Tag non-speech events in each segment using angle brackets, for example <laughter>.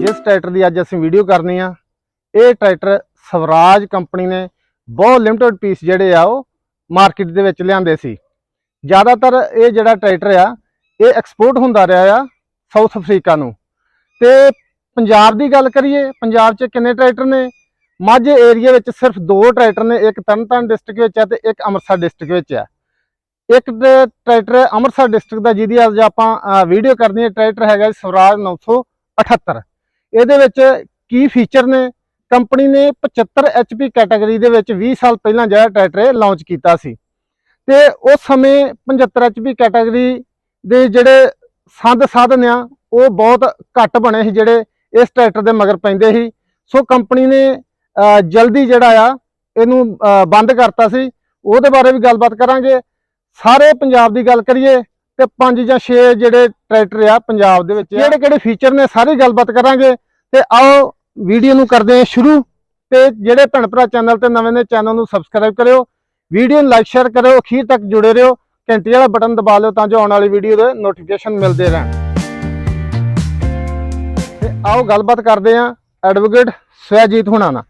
ਜਿਸ ਟਰੈਕਟਰ ਦੀ ਅੱਜ ਅਸੀਂ ਵੀਡੀਓ ਕਰਨੀ ਆ, ਇਹ ਟਰੈਕਟਰ ਸਵਰਾਜ ਕੰਪਨੀ ਨੇ ਬਹੁਤ ਲਿਮਟਿਡ ਪੀਸ ਜਿਹੜੇ ਆ ਉਹ ਮਾਰਕੀਟ ਦੇ ਵਿੱਚ ਲਿਆਂਦੇ ਸੀ। ਜ਼ਿਆਦਾਤਰ ਇਹ ਜਿਹੜਾ ਟਰੈਕਟਰ ਆ, ਇਹ ਐਕਸਪੋਰਟ ਹੁੰਦਾ ਰਿਹਾ ਆ ਸਾਊਥ ਅਫਰੀਕਾ ਨੂੰ। ਤੇ ਪੰਜਾਬ ਦੀ ਗੱਲ ਕਰੀਏ, ਪੰਜਾਬ 'ਚ ਕਿੰਨੇ ਟਰੈਕਟਰ ਨੇ? ਮਾਝੇ ਏਰੀਆ ਵਿੱਚ ਸਿਰਫ ਦੋ ਟਰੈਕਟਰ ਨੇ, ਇੱਕ ਤਰਨਤਾਰਨ ਡਿਸਟ੍ਰਿਕਟ ਵਿੱਚ ਆ ਤੇ ਇੱਕ ਅੰਮ੍ਰਿਤਸਰ ਡਿਸਟ੍ਰਿਕਟ ਵਿੱਚ ਆ। ਇੱਕ ਤੇ ਟਰੈਕਟਰ ਅੰਮ੍ਰਿਤਸਰ ਡਿਸਟ੍ਰਿਕਟ ਦਾ ਜਿਹਦੀ ਅੱਜ ਆਪਾਂ ਵੀਡੀਓ ਕਰਨੀ ਹੈ ਟਰੈਕਟਰ ਹੈਗਾ ਜੀ ਸਵਰਾਜ 978 ਇਹਦੇ ਵਿੱਚ ਕੀ ਫੀਚਰ ਨੇ? ਕੰਪਨੀ ਨੇ 75 HP ਕੈਟਾਗਰੀ ਦੇ ਵਿੱਚ 20 ਸਾਲ ਪਹਿਲਾਂ ਜਿਹੜਾ ਟਰੈਕਟਰ ਲਾਂਚ ਕੀਤਾ ਸੀ। ਤੇ ਉਸ ਸਮੇਂ 75 HP ਕੈਟਾਗਰੀ ਦੇ ਜਿਹੜੇ ਸੰਦ ਸਾਧਨ ਆ, ਉਹ ਬਹੁਤ ਘੱਟ ਬਣੇ ਸੀ ਜਿਹੜੇ ਇਸ ਟਰੈਕਟਰ ਦੇ ਮਗਰ ਪੈਂਦੇ ਸੀ। ਸੋ ਕੰਪਨੀ ਨੇ ਜਲਦੀ ਜਿਹੜਾ ਆ, ਇਹਨੂੰ ਬੰਦ ਕਰਤਾ ਸੀ। ਉਹਦੇ ਬਾਰੇ ਵੀ ਗੱਲਬਾਤ ਕਰਾਂਗੇ। ਸਾਰੇ ਪੰਜਾਬ ਦੀ ਗੱਲ ਕਰੀਏ ਤੇ ਪੰਜ ਜਾਂ 6 ਜਿਹੜੇ ਟਰੈਕਟਰ ਆ ਪੰਜਾਬ ਦੇ ਵਿੱਚ ਕਿਹੜੇ ਕਿਹੜੇ ਫੀਚਰ ਨੇ ਸਾਰੀ ਗੱਲਬਾਤ ਕਰਾਂਗੇ। ਤੇ ਆਓ ਵੀਡੀਓ ਨੂੰ ਕਰਦੇ ਹਾਂ ਸ਼ੁਰੂ। ਤੇ ਜਿਹੜੇ ਭੈਣ ਭਰਾ ਚੈਨਲ ਤੇ ਨਵੇਂ ਨੇ ਚੈਨਲ ਨੂੰ ਸਬਸਕ੍ਰਾਈਬ ਕਰਿਓ। ਵੀਡੀਓ ਨੂੰ ਲਾਈਕ ਸ਼ੇਅਰ ਕਰਿਓ। ਅਖੀਰ ਤੱਕ ਜੁੜੇ ਰਹੋ। ਘੰਟੀ ਵਾਲਾ ਬਟਨ ਦਬਾ ਲਿਓ ਤਾਂ ਜੋ ਆਉਣ ਵਾਲੀ ਵੀਡੀਓ ਦੇ ਨੋਟੀਫਿਕੇਸ਼ਨ ਮਿਲਦੇ ਰਹਿਣ। ਤੇ ਆਓ ਗੱਲਬਾਤ ਕਰਦੇ ਹਾਂ ਐਡਵੋਕੇਟ ਸਵੈਜੀਤ ਹੁਣਾਂ ਨਾਲ।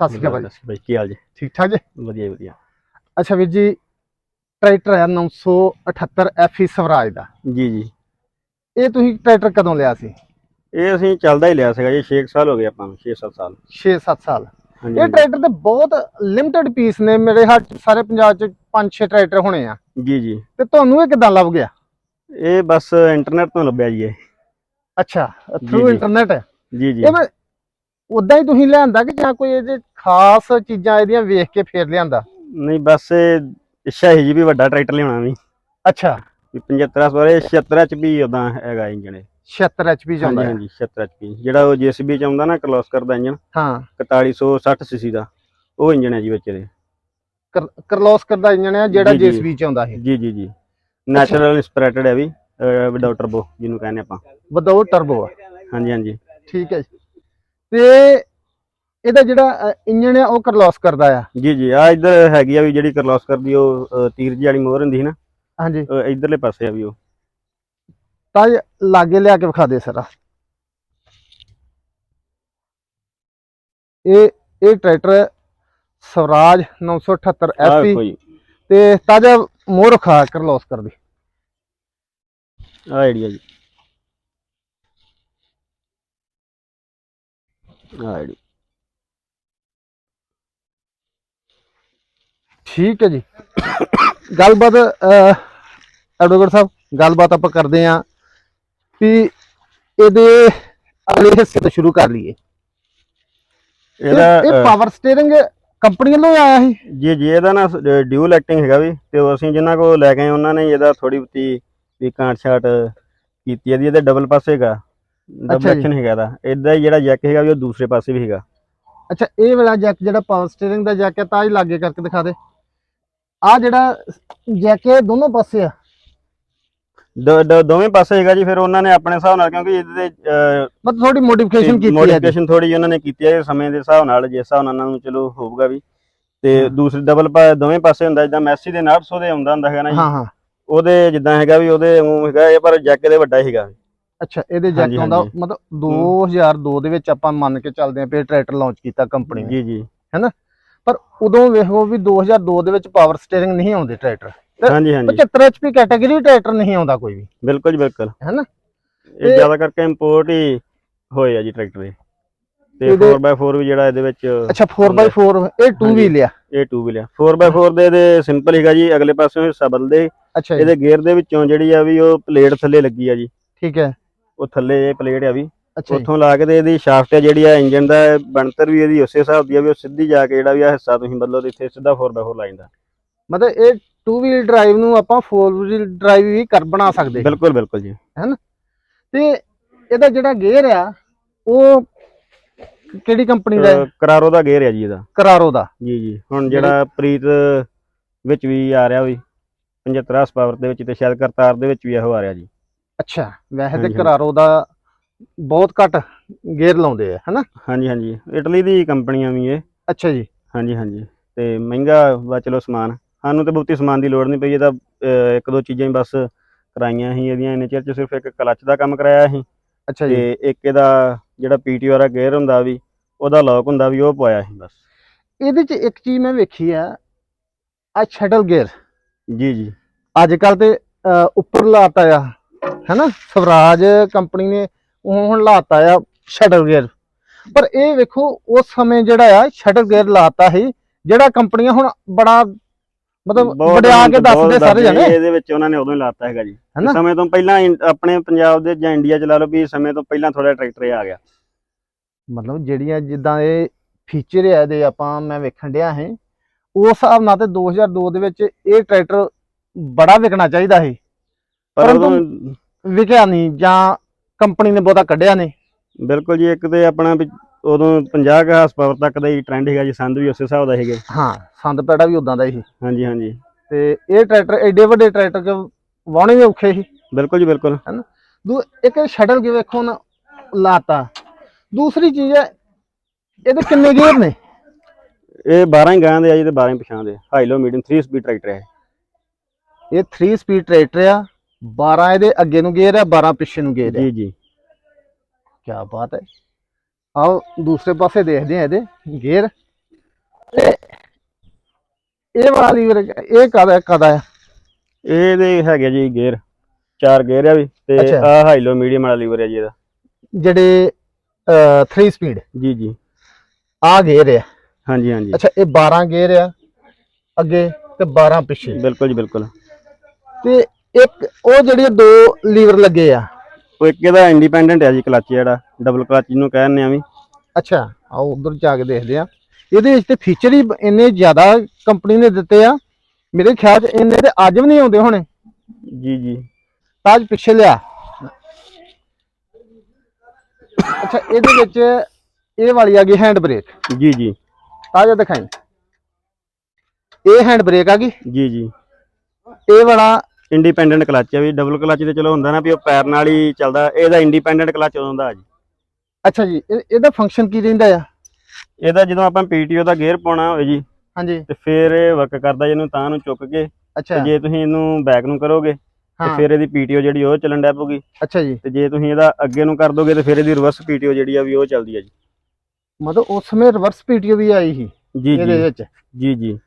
ਸਤਿ ਸ਼੍ਰੀ ਅਕਾਲ ਭਾਜੀ ਬਾਈ ਕੀ ਹਾਲ ਜੀ। ਠੀਕ ਠਾਕ ਜੀ? ਵਧੀਆ ਵਧੀਆ। ਅੱਛਾ ਵੀਰ ਜੀ ਟਰੈਕਟਰ ਹੈ 978 ਐਫਈ ਸਵਰਾਜ ਦਾ। ਜੀ ਜੀ। ਇਹ ਤੁਸੀਂ ਟਰੈਕਟਰ ਕਦੋਂ ਲਿਆ ਸੀ? ਇਹ ਅਸੀਂ ਚੱਲਦਾ ਹੀ ਲਿਆ ਸੀਗਾ ਜੀ 6 ਸਾਲ ਹੋ ਗਏ ਆਪਾਂ ਨੂੰ 6-7 ਸਾਲ। 6-7 ਸਾਲ। ਇਹ ਟਰੈਕਟਰ ਦੇ ਬਹੁਤ ਲਿਮਟਿਡ ਪੀਸ ਨੇ ਮੇਰੇ ਹੱਥ ਸਾਰੇ ਪੰਜਾਬ 'ਚ 5-6 ਟਰੈਕਟਰ ਹੋਣੇ ਆ। ਜੀ ਜੀ। ਤੇ ਤੁਹਾਨੂੰ ਇਹ ਕਿਦਾਂ ਲੱਭ ਗਿਆ? ਇਹ ਬਸ ਇੰਟਰਨੈਟ ਤੋਂ ਲੱਭਿਆ ਜੀ ਇਹ। ਅੱਛਾ ਥਰੂ। ਇੰਟਰਨੈਟ ਜੀ। ਜੀ ਇਹ ਉਦਾਂ ਹੀ ਤੁਸੀਂ ਲਿਆਂਦਾ ਕਿ ਜਾਂ ਕੋਈ ਇਹਦੇ ਖਾਸ ਚੀਜ਼ਾਂ ਇਹਦੀਆਂ ਵੇਖ ਕੇ ਫੇਰ ਲਿਆਂਦਾ? ਨਹੀਂ ਬਸ ਇਹ ਇੱਛਾ ਹੀ ਜੀ ਵੀ ਵੱਡਾ ਟਰੈਕਟਰ ਲਿਆਉਣਾ ਵੀ। ਅੱਛਾ। ਵੀ 75 ਸਵਾਰੇ 76 HP ਉਦਾਂ ਹੈਗਾ ਇੰਜਣ ਇਹ। 76 ਐਚਪੀ ਹਾਂਜੀ ਜਾਂਦਾ ਹੈ। ਹਾਂਜੀ 76 HP ਜਿਹੜਾ ਉਹ JCB ਚ ਆਉਂਦਾ ਨਾ ਕਲੋਸ ਕਰਦਾ ਇੰਜਣ ਹਾਂ। 4160 ਸੀਸੀ ਦਾ ਉਹ ਇੰਜਣ ਹੈ ਜੀ ਵਿੱਚ ਇਹਦੇ। ਕਰ- ਕਰਲੋਸਕਰ ਦਾ ਇੰਜਣ ਆ ਜਿਹੜਾ ਜੀ, ਜੀ। ਜੀਐਸਬੀ ਚ ਆਉਂਦਾ ਹੈ ਜੀ ਜੀ ਜੀ। ਨੈਚੁਰਲ ਇੰਸਪੀਰੇਟਡ ਹੈ ਵੀ ਵਿਦਆਊਟ ਟਰਬੋ ਜਿਹਨੂੰ ਕਹਿੰਦੇ ਆਪਾਂ। ਵਿਦਆਊਟ ਟਰਬੋ ਆ। ਹਾਂਜੀ ਹਾਂਜੀ। ਠੀਕ ਹੈ ਜੀ। ਤੇ ਇਹਦਾ ਜਿਹੜਾ ਇੰਜਣ ਆ ਉਹ ਕਰਲੋਸਕਰ ਦਾ ਆ। ਜੀ ਜੀ ਆ ਇੱਧਰ ਹੈਗੀ ਆ ਵੀ ਜਿਹੜੀ ਕਰਲੋਸਕਰ ਦੀ ਉਹ ਤੀਰ ਜੀ ਵਾਲੀ ਮੋਹਰ ਹੁੰਦੀ ਸੀ ਨਾ ਹਾਂਜੀ। ਇੱਧਰਲੇ ਪਾਸੇ ਆ ਵੀ ਉਹ। ਤਾਂ ਲਾਗੇ ਲਿਆ ਕੇ ਵਿਖਾ ਦੇ ਸਰਾ। ਇਹ ਇਹ ਟਰੈਕਟਰ ਸਵਰਾਜ 978 ਆਹ ਐਫਪੀ ਵੇਖੋ ਜੀ। ਤੇ ਤਾਜਾ ਮੋਰ ਖਾ ਕਰਲੋਸਕਰ ਦੀ ਆ ਆਈਡੀਆ ਜੀ। ਆ ਆਈਡੀ ਠੀਕ ਹੈ ਜੀ। ਗੱਲਬਾਤ ਐਡਵੋਕੇਟ ਸਾਹਿਬ ਗੱਲਬਾਤ ਆਪਾਂ ਕਰਦੇ ਆਂ ਵੀ ਇਹਦੇ ਅਗਲੇ ਹਿੱਸੇ ਤੋਂ ਸ਼ੁਰੂ ਕਰ ਲਈਏ। ਇਹ ਇਹਦਾ ਇਹ ਪਾਵਰ ਸਟੀਅਰਿੰਗ ਕੰਪਨੀ ਵੱਲੋਂ ਆਇਆ ਸੀ। ਜੀ ਜੀ ਇਹਦਾ ਨਾ ਡਿਊਲ ਐਕਟਿੰਗ ਹੈਗਾ ਵੀ ਤੇ ਅਸੀਂ ਜਿਨ੍ਹਾਂ ਕੋਲ ਲੈ ਗਏ ਉਹਨਾਂ ਨੇ ਇਹਦਾ ਥੋੜੀ ਬਹੁਤੀ ਵੀ ਕਾਂਟ ਛਾਟ ਕੀਤੀ ਇਹਦੀ ਇਹਦੇ ਡਬਲ ਪਾਸੇ ਹੈਗਾ ਡਬਲ। ਐਕਸ਼ਨ ਹੈਗਾ ਦਾ ਇਦਾਂ ਹੀ ਜਿਹੜਾ ਜੈਕ ਹੈਗਾ ਵੀ ਉਹ ਦੂਸਰੇ ਪਾਸੇ ਵੀ ਹੈਗਾ। ਅੱਛਾ ਇਹ ਵਾਲਾ ਜੈਕ ਜਿਹੜਾ ਪਾਵਰ ਸਟੀਅਰਿੰਗ ਦਾ ਜੈਕ ਹੈ ਤਾਂ ਹੀ ਲਾਗੇ ਕਰਕੇ ਦਿਖਾ ਦੇ। ਆ ਜਿਹੜਾ ਜੈਕ ਹੈ ਦੋਨੋਂ ਪਾਸੇ ਆ। ਦ- ਦ- ਦੋਵੇਂ ਪਾਸੇ ਹੈਗਾ ਜੀ ਫਿਰ ਉਹਨਾਂ ਨੇ ਆਪਣੇ ਹਿਸਾਬ ਨਾਲ ਕਿਉਂਕਿ ਇਹਦੇ ਮਤਲਬ ਥੋੜੀ ਮੋਡੀਫਿਕੇਸ਼ਨ ਕੀਤੀ ਹੈ ਜੀ। ਮੋਡੀਫਿਕੇਸ਼ਨ ਥੋੜੀ ਜਿਹੀ ਉਹਨਾਂ ਨੇ ਕੀਤੀ ਹੈ ਸਮੇਂ ਦੇ ਹਿਸਾਬ ਨਾਲ ਜਿਸ ਹਿਸਾਬ ਨਾਲ ਉਹਨਾਂ ਨੂੰ ਚਲੋ ਹੋਊਗਾ ਵੀ। ਤੇ ਹਾਂ। ਦੂਸਰੇ ਡਬਲ ਦੋਵੇਂ ਪਾਸੇ ਹੁੰਦਾ ਜਿੱਦਾਂ ਮੈਸੀ ਦੇ 900 ਦੇ ਆਉਂਦਾ ਹੁੰਦਾ ਹੈਗਾ ਨਾ ਜੀ। ਹਾਂ ਹਾਂ। ਉਹਦੇ ਜਿੱਦਾਂ ਹੈਗਾ ਵੀ ਉਹਦੇ ਉਹ ਹੈਗਾ ਇਹ ਪਰ ਜੈਕ ਦੇ ਵੱਡਾ ਹੈਗਾ ਅੱਛਾ ਇਹਦੇ ਜੈਕ ਆਉਂਦਾ ਹਾਂਜੀ। ਮਤਲਬ 2002 ਦੇ ਵਿੱਚ ਆਪਾਂ ਮੰਨ ਕੇ ਚੱਲਦੇ ਆਂ ਵੀ ਟਰੈਕਟਰ ਲਾਂਚ ਕੀਤਾ ਕੰਪਨੀ ਨੇ। ਜੀ ਜੀ। ਪਰ ਉਦੋਂ ਵੇਖੋ ਵੀ 2002 ਦੇ ਵਿੱਚ ਪਾਵਰ ਸਟੀਅਰਿੰਗ ਨਹੀਂ ਆਉਂਦੇ ਟਰੈਕਟਰ ਹਾਂਜੀ ਹਾਂਜੀ। 75 HP ਕੈਟਾਗਰੀ ਟਰੈਕਟਰ ਨਹੀਂ ਆਉਂਦਾ ਕੋਈ ਵੀ। ਬਿਲਕੁਲ ਜੀ ਬਿਲਕੁਲ। ਹੈਨਾ? ਇਹ ਜ਼ਿਆਦਾ ਕਰਕੇ ਇੰਪੋਰਟ ਹੀ ਹੋਏ ਆ ਜੀ ਟਰੈਕਟਰ ਇਹ। ਤੇ ਇਹਦੇ- 4x4 ਵੀ ਜਿਹੜਾ ਇਹਦੇ ਵਿੱਚ ਅੱਛਾ 4x4 ਇਹ 2 ਹਾਂਜੀ। ਵੀਲ ਆ। ਇਹ 2 ਵੀ ਲਿਆ 4x4 ਦੇ ਦੇ ਸਿੰਪਲ ਹੈਗਾ ਜੀ ਅਗਲੇ ਪਾਸਿਓਂ ਹਿੱਸਾ ਬਦਲਦੇ ਇਹਦੇ ਗੇਅਰ ਦੇ ਵਿੱਚੋਂ ਜਿਹੜੀ ਆ ਵੀ ਉਹ ਪਲੇਟ ਥੱਲੇ ਲੱਗੀ ਆ ਜੀ। ਠੀਕ ਹੈ। ਉਹ ਥੱਲੇ ਇਹ ਪਲੇਟ ਆ ਵੀ। ਅੱਛਾ ਉੱਥੋਂ ਲਾ ਕੇ ਤੇ ਇਹਦੀ ਸ਼ਾਫਟ ਹੈ ਜਿਹੜੀ ਆ ਇੰਜਨ ਦਾ ਬਣਤਰ ਵੀ ਇਹਦੀ ਉਸੇ ਹਿਸਾਬ ਦੀ ਆ ਵੀ ਉਹ ਸਿੱਧੀ ਜਾ ਕੇ ਜਿਹੜਾ ਵੀ ਆ ਹਿੱਸਾ ਤੁਸੀਂ ਬਦਲੋ ਤੇ ਇੱਥੇ ਸਿੱਧਾ 4x4 ਲਾ ਜਾਂਦਾ ਮਤਲਬ ਇਹ 2 ਵੀਲ ਡਰਾਈਵ ਨੂੰ ਆਪਾਂ 4 ਵੀਲ ਡਰਾਈਵ ਵੀ ਕਰ ਬਣਾ ਸਕਦੇ। ਬਿਲਕੁਲ ਬਿਲਕੁਲ ਜੀ। ਤੇ ਇਹਦਾ ਜਿਹੜਾ ਗੇਅਰ ਆ ਉਹ ਕਿਹੜੀ ਕੰਪਨੀ ਦਾ ਹੈ? ਕਰਾਰੋ ਦਾ ਗੇਅਰ ਆ ਜੀ ਇਹਦਾ। ਕਰਾਰੋ ਦਾ। ਜੀ ਜੀ। ਹੁਣ ਜਿਹੜਾ ਪ੍ਰੀਤ ਵਿੱਚ ਵੀ ਆ ਰਿਹਾ ਵੀ 75 ਹਸ ਪਾਵਰ ਦੇ ਵਿੱਚ ਤੇ ਸ਼ਾਇਦ ਕਰਤਾਰ ਦੇ ਵਿੱਚ ਵੀ ਇਹੋ ਆ ਰਿਹਾ ਜੀ। ਅੱਛਾ ਵੈਸੇ ਤੇ। ਕਰਾਰੋ ਦਾ ਬਹੁਤ ਘੱਟ ਗੇਅਰ ਲਾਉਂਦੇ ਆ ਹਨਾ? ਹਾਂਜੀ ਹਾਂਜੀ। ਇਟਲੀ ਦੀ ਕੰਪਨੀਆਂ ਵੀ ਇਹ। ਅੱਛਾ ਜੀ। ਹਾਂਜੀ ਹਾਂਜੀ। ਤੇ ਮਹਿੰਗਾ ਵਾ ਚਲੋ ਸਮਾਨ। ਸਾਨੂੰ ਤੇ ਬਹੁਤੀ ਸਮਾਨ ਦੀ ਲੋੜ ਨਹੀਂ ਪਈ ਇਹ ਤਾਂ ਅਹ, ਇੱਕ ਦੋ ਚੀਜ਼ਾਂ ਹੀ ਬਸ ਕਰਾਈਆਂ ਸੀ ਇਹਦੀਆਂ। ਇਹਨੇ ਚਿਰ ਚ ਸਿਰਫ ਇੱਕ ਕਲੱਚ ਦਾ ਕੰਮ ਕਰਾਇਆ ਸੀ। ਅੱਛਾ ਜੀ। ਤੇ ਇੱਕ ਇਹਦਾ ਜਿਹੜਾ ਪੀਟੀ ਵਾਲਾ ਗੇਅਰ ਹੁੰਦਾ ਵੀ ਉਹਦਾ ਲੌਕ ਹੁੰਦਾ ਵੀ ਉਹ ਪਾਇਆ ਸੀ ਬਸ। ਇਹਦੇ ਚ ਇੱਕ ਚੀਜ਼ ਮੈਂ ਵੇਖੀ ਆ ਆ ਸ਼ਟਲ ਗੇਅਰ ਜੀ ਜੀ। ਅੱਜ ਕੱਲ ਤੇ ਅਹ, ਉੱਪਰ ਲਾਤਾ ਆ ਹੈਨਾ? ਸਵਰਾਜ ਕੰਪਨੀ ਨੇ ਉਹ ਹੁਣ ਲਾਤਾ ਆ ਸ਼ਟਲ ਗੇਅਰ। ਪਰ ਇਹ ਵੇਖੋ ਉਸ ਸਮੇਂ ਜਿਹੜਾ ਆ ਸ਼ਟਲ ਗੇਅਰ ਲਾਤਾ ਸੀ ਜਿਹੜਾ ਕੰਪਨੀਆਂ ਹੁਣ ਬੜਾ ਮਤਲਬ ਵਡਿਆ ਕੇ ਦੱਸਦੇ ਸਾਰੇ ਜਣੇ। ਇਹਦੇ ਵਿੱਚ ਉਹਨਾਂ ਨੇ ਉਦੋਂ ਹੀ ਲਾਤਾ ਹੈਗਾ ਜੀ? ਸਮੇਂ ਤੋਂ ਪਹਿਲਾਂ ਆਪਣੇ ਪੰਜਾਬ ਦੇ ਜਾਂ ਇੰਡੀਆ ਚ ਲਾ ਲਓ ਵੀ ਸਮੇਂ ਤੋਂ ਪਹਿਲਾਂ ਥੋੜਾ ਟਰੈਕਟਰ ਆ ਗਿਆ। ਮਤਲਬ ਜਿਹੜੀਆਂ ਜਿੱਦਾਂ ਇਹ ਫੀਚਰ ਆ ਇਹਦੇ ਆਪਾਂ ਮੈਂ ਵੇਖਣ ਡਿਆ ਹਾਂ ਉਸ ਹਿਸਾਬ ਨਾਲ ਤੇ 2002 ਦੇ ਵਿੱਚ ਇਹ ਟਰੈਕਟਰ ਬੜਾ ਵਿਕਣਾ ਚਾਹੀਦਾ ਸੀ। ਪਰ ਵਿਕਿਆ ਨਹੀਂ ਜਾਂ ਕੰਪਨੀ ਨੇ ਬਹੁਤਾ ਕੱਢਿਆ ਨਹੀਂ। ਬਿਲਕੁਲ ਜੀ ਇੱਕ ਤੇ ਆਪਣਾ ਵੀ ਉਦੋਂ 50 ਕੁ ਹਾਰਸ ਪਾਵਰ ਤੱਕ ਦਾ ਹੀ ਟ੍ਰੈਂਡ ਹੈਗਾ ਜੀ ਸੰਦ ਵੀ ਉਸੇ ਹਿਸਾਬ ਦਾ ਹੈਗੇ ਹਾਂ ਸੰਦ ਪੈੜਾ ਵੀ ਉਦਾਂ ਦਾ ਹੀ ਹਾਂਜੀ ਹਾਂਜੀ। ਤੇ ਇਹ ਟਰੈਕਟਰ ਐਡੇ ਵੱਡੇ ਟਰੈਕਟਰ ਚ ਵਾਹਣੇ ਵੀ ਔਖੇ ਸੀ। ਬਿਲਕੁਲ ਜੀ ਬਿਲਕੁਲ। ਦੂ ਇੱਕ ਸ਼ਟਲ ਕੇ ਵੇਖੋ ਨਾ ਲਾਤਾ। ਦੂਸਰੀ ਚੀਜ਼ ਹੈ ਇਹਦੇ ਕਿੰਨੇ ਗੇਅਰ ਨੇ? ਇਹ 12 ਹੀ ਗਾਂ ਦੇ ਆ ਜੀ ਤੇ 12 ਹੀ ਪਛਾਂ ਦੇ high low medium 3 speed tractor ਹੈ ਇਹ 3 ਸਪੀਡ ਟਰੈਕਟਰ ਆ। 12 ਇਹਦੇ ਅੱਗੇ ਨੂੰ ਗੇਅਰ ਆ 12 ਪਿੱਛੇ ਨੂੰ ਗੇਅਰ ਆ। ਜੀ ਜੀ। ਕੀ ਬਾਤ ਹੈ। ਆਓ ਦੂਸਰੇ ਪਾਸੇ ਦੇਖਦੇ ਆ ਇਹਦੇ ਗੇਅਰ। ਇਹ ਵਾਲਾ ਇਹ ਕਾਦਾ ਕਾਦਾ ਆ? ਇਹਦੇ ਹੈਗੇ ਜੀ ਗੇਅਰ ਚਾਰ ਗੇਅਰ ਆ ਵੀ ਤੇ। ਆ ਹਾਈ ਲੋ ਮੀਡੀਅਮ ਵਾਲਾ ਲੀਵਰ ਹੈ ਜੀ ਇਹਦਾ। ਜਿਹੜੇ 3 ਸਪੀਡ ਜੀ ਜੀ। ਆ ਗੇਅਰ ਆ। ਹਾਂਜੀ ਹਾਂਜੀ। ਅੱਛਾ ਇਹ 12 ਗੇਅਰ ਆ ਅੱਗੇ ਤੇ 12 ਪਿੱਛੇ। ਬਿਲਕੁਲ ਜੀ ਬਿਲਕੁਲ। ਤੇ ਇੱਕ ਉਹ ਜਿਹੜੇ ਦੋ ਲੀਵਰ ਲੱਗੇ ਆ। ਉਹ ਇੱਕ ਇਹਦਾ ਇੰਡੀਪੈਂਡੈਂਟ ਹੈ ਜੀ ਕਲੱਚ ਜਿਹੜਾ ਡਬਲ ਕਲੱਚ ਜਿਹਨੂੰ ਕਹਿੰਦੇ ਆ ਵੀ। ਅੱਛਾ ਆਓ ਉਧਰ ਜਾ ਕੇ ਦੇਖਦੇ ਆ ਇਹਦੇ ਵਿੱਚ ਤੇ ਫੀਚਰ ਹੀ ਇੰਨੇ ਜ਼ਿਆਦਾ ਕੰਪਨੀ ਨੇ ਦਿੱਤੇ ਆ। ਮੇਰੇ ਖਿਆਲ 'ਚ ਇੰਨੇ ਤੇ ਅੱਜ ਵੀ ਨਹੀਂ ਆਉਂਦੇ ਹੋਣੇ। ਜੀ ਜੀ। ਤਾਜ ਪਿੱਛੇ ਲਿਆ। ਅੱਛਾ ਇਹਦੇ ਵਿੱਚ ਇਹ ਵਾਲੀ ਆ ਗਈ ਹੈਂਡ ਬ੍ਰੇਕ ਜੀ ਜੀ। ਤਾਜ ਦਿਖਾਈ। ਇਹ ਹੈਂਡ ਬ੍ਰੇਕ ਆ ਗਈ। ਜੀ ਜੀ। ਇਹ ਵਾਲਾ ਇੰਡੀਪੈਂਡੈਂਟ ਕਲੱਚ ਹੈ ਵੀ ਡਬਲ ਕਲੱਚ ਤੇ ਚਲੋ ਹੁੰਦਾ ਨਾ ਵੀ ਉਹ ਪੈਰ ਨਾਲ ਹੀ ਚੱਲਦਾ ਇਹਦਾ ਇੰਡੀਪੈਂਡੈਂਟ ਕਲੱਚ ਉਦੋਂ ਦਾ ਜੀ। ਅੱਛਾ ਜੀ ਇਹ- ਇਹਦਾ ਫੰਕਸ਼ਨ ਕੀ ਰਹਿੰਦਾ ਆ? ਇਹਦਾ ਜਦੋਂ ਆਪਾਂ ਪੀਟੀਓ ਦਾ ਗੇਅਰ ਪਾਉਣਾ ਹੋਵੇ ਜੀ ਹਾਂਜੀ। ਤੇ ਫਿਰ ਇਹ ਵਰਕ ਕਰਦਾ ਜੀ, ਇਹਨੂੰ ਤਾਂ ਨੂੰ ਚੁੱਕ ਕੇ ਅੱਛਾ। ਜੇ ਤੁਸੀਂ ਇਹਨੂੰ ਬੈਕ ਨੂੰ ਕਰੋਗੇ ਤੇ ਹਾਂ। ਫਿਰ ਇਹਦੀ ਪੀਟੀਓ ਜਿਹੜੀ ਉਹ ਚੱਲਣ ਡੈ ਪਊਗੀ। ਅੱਛਾ ਜੀ। ਤੇ ਜੇ ਤੁਸੀਂ ਇਹਦਾ ਅੱਗੇ ਨੂੰ ਕਰ ਦੋਗੇ ਤੇ ਫਿਰ ਇਹਦੀ ਰਿਵਰਸ ਪੀਟੀਓ ਜਿਹੜੀ ਆ ਵੀ ਉਹ ਚੱਲਦੀ ਆ ਜੀ। ਮਤਲਬ ਉਸ ਸਮੇਂ ਰਿਵਰਸ ਪੀਟੀਓ ਵੀ ਆਈ ਸੀ ਜੀ ਇਹਦੇ ਜੀ ਵਿੱਚ? ਜੀ ਜੀ।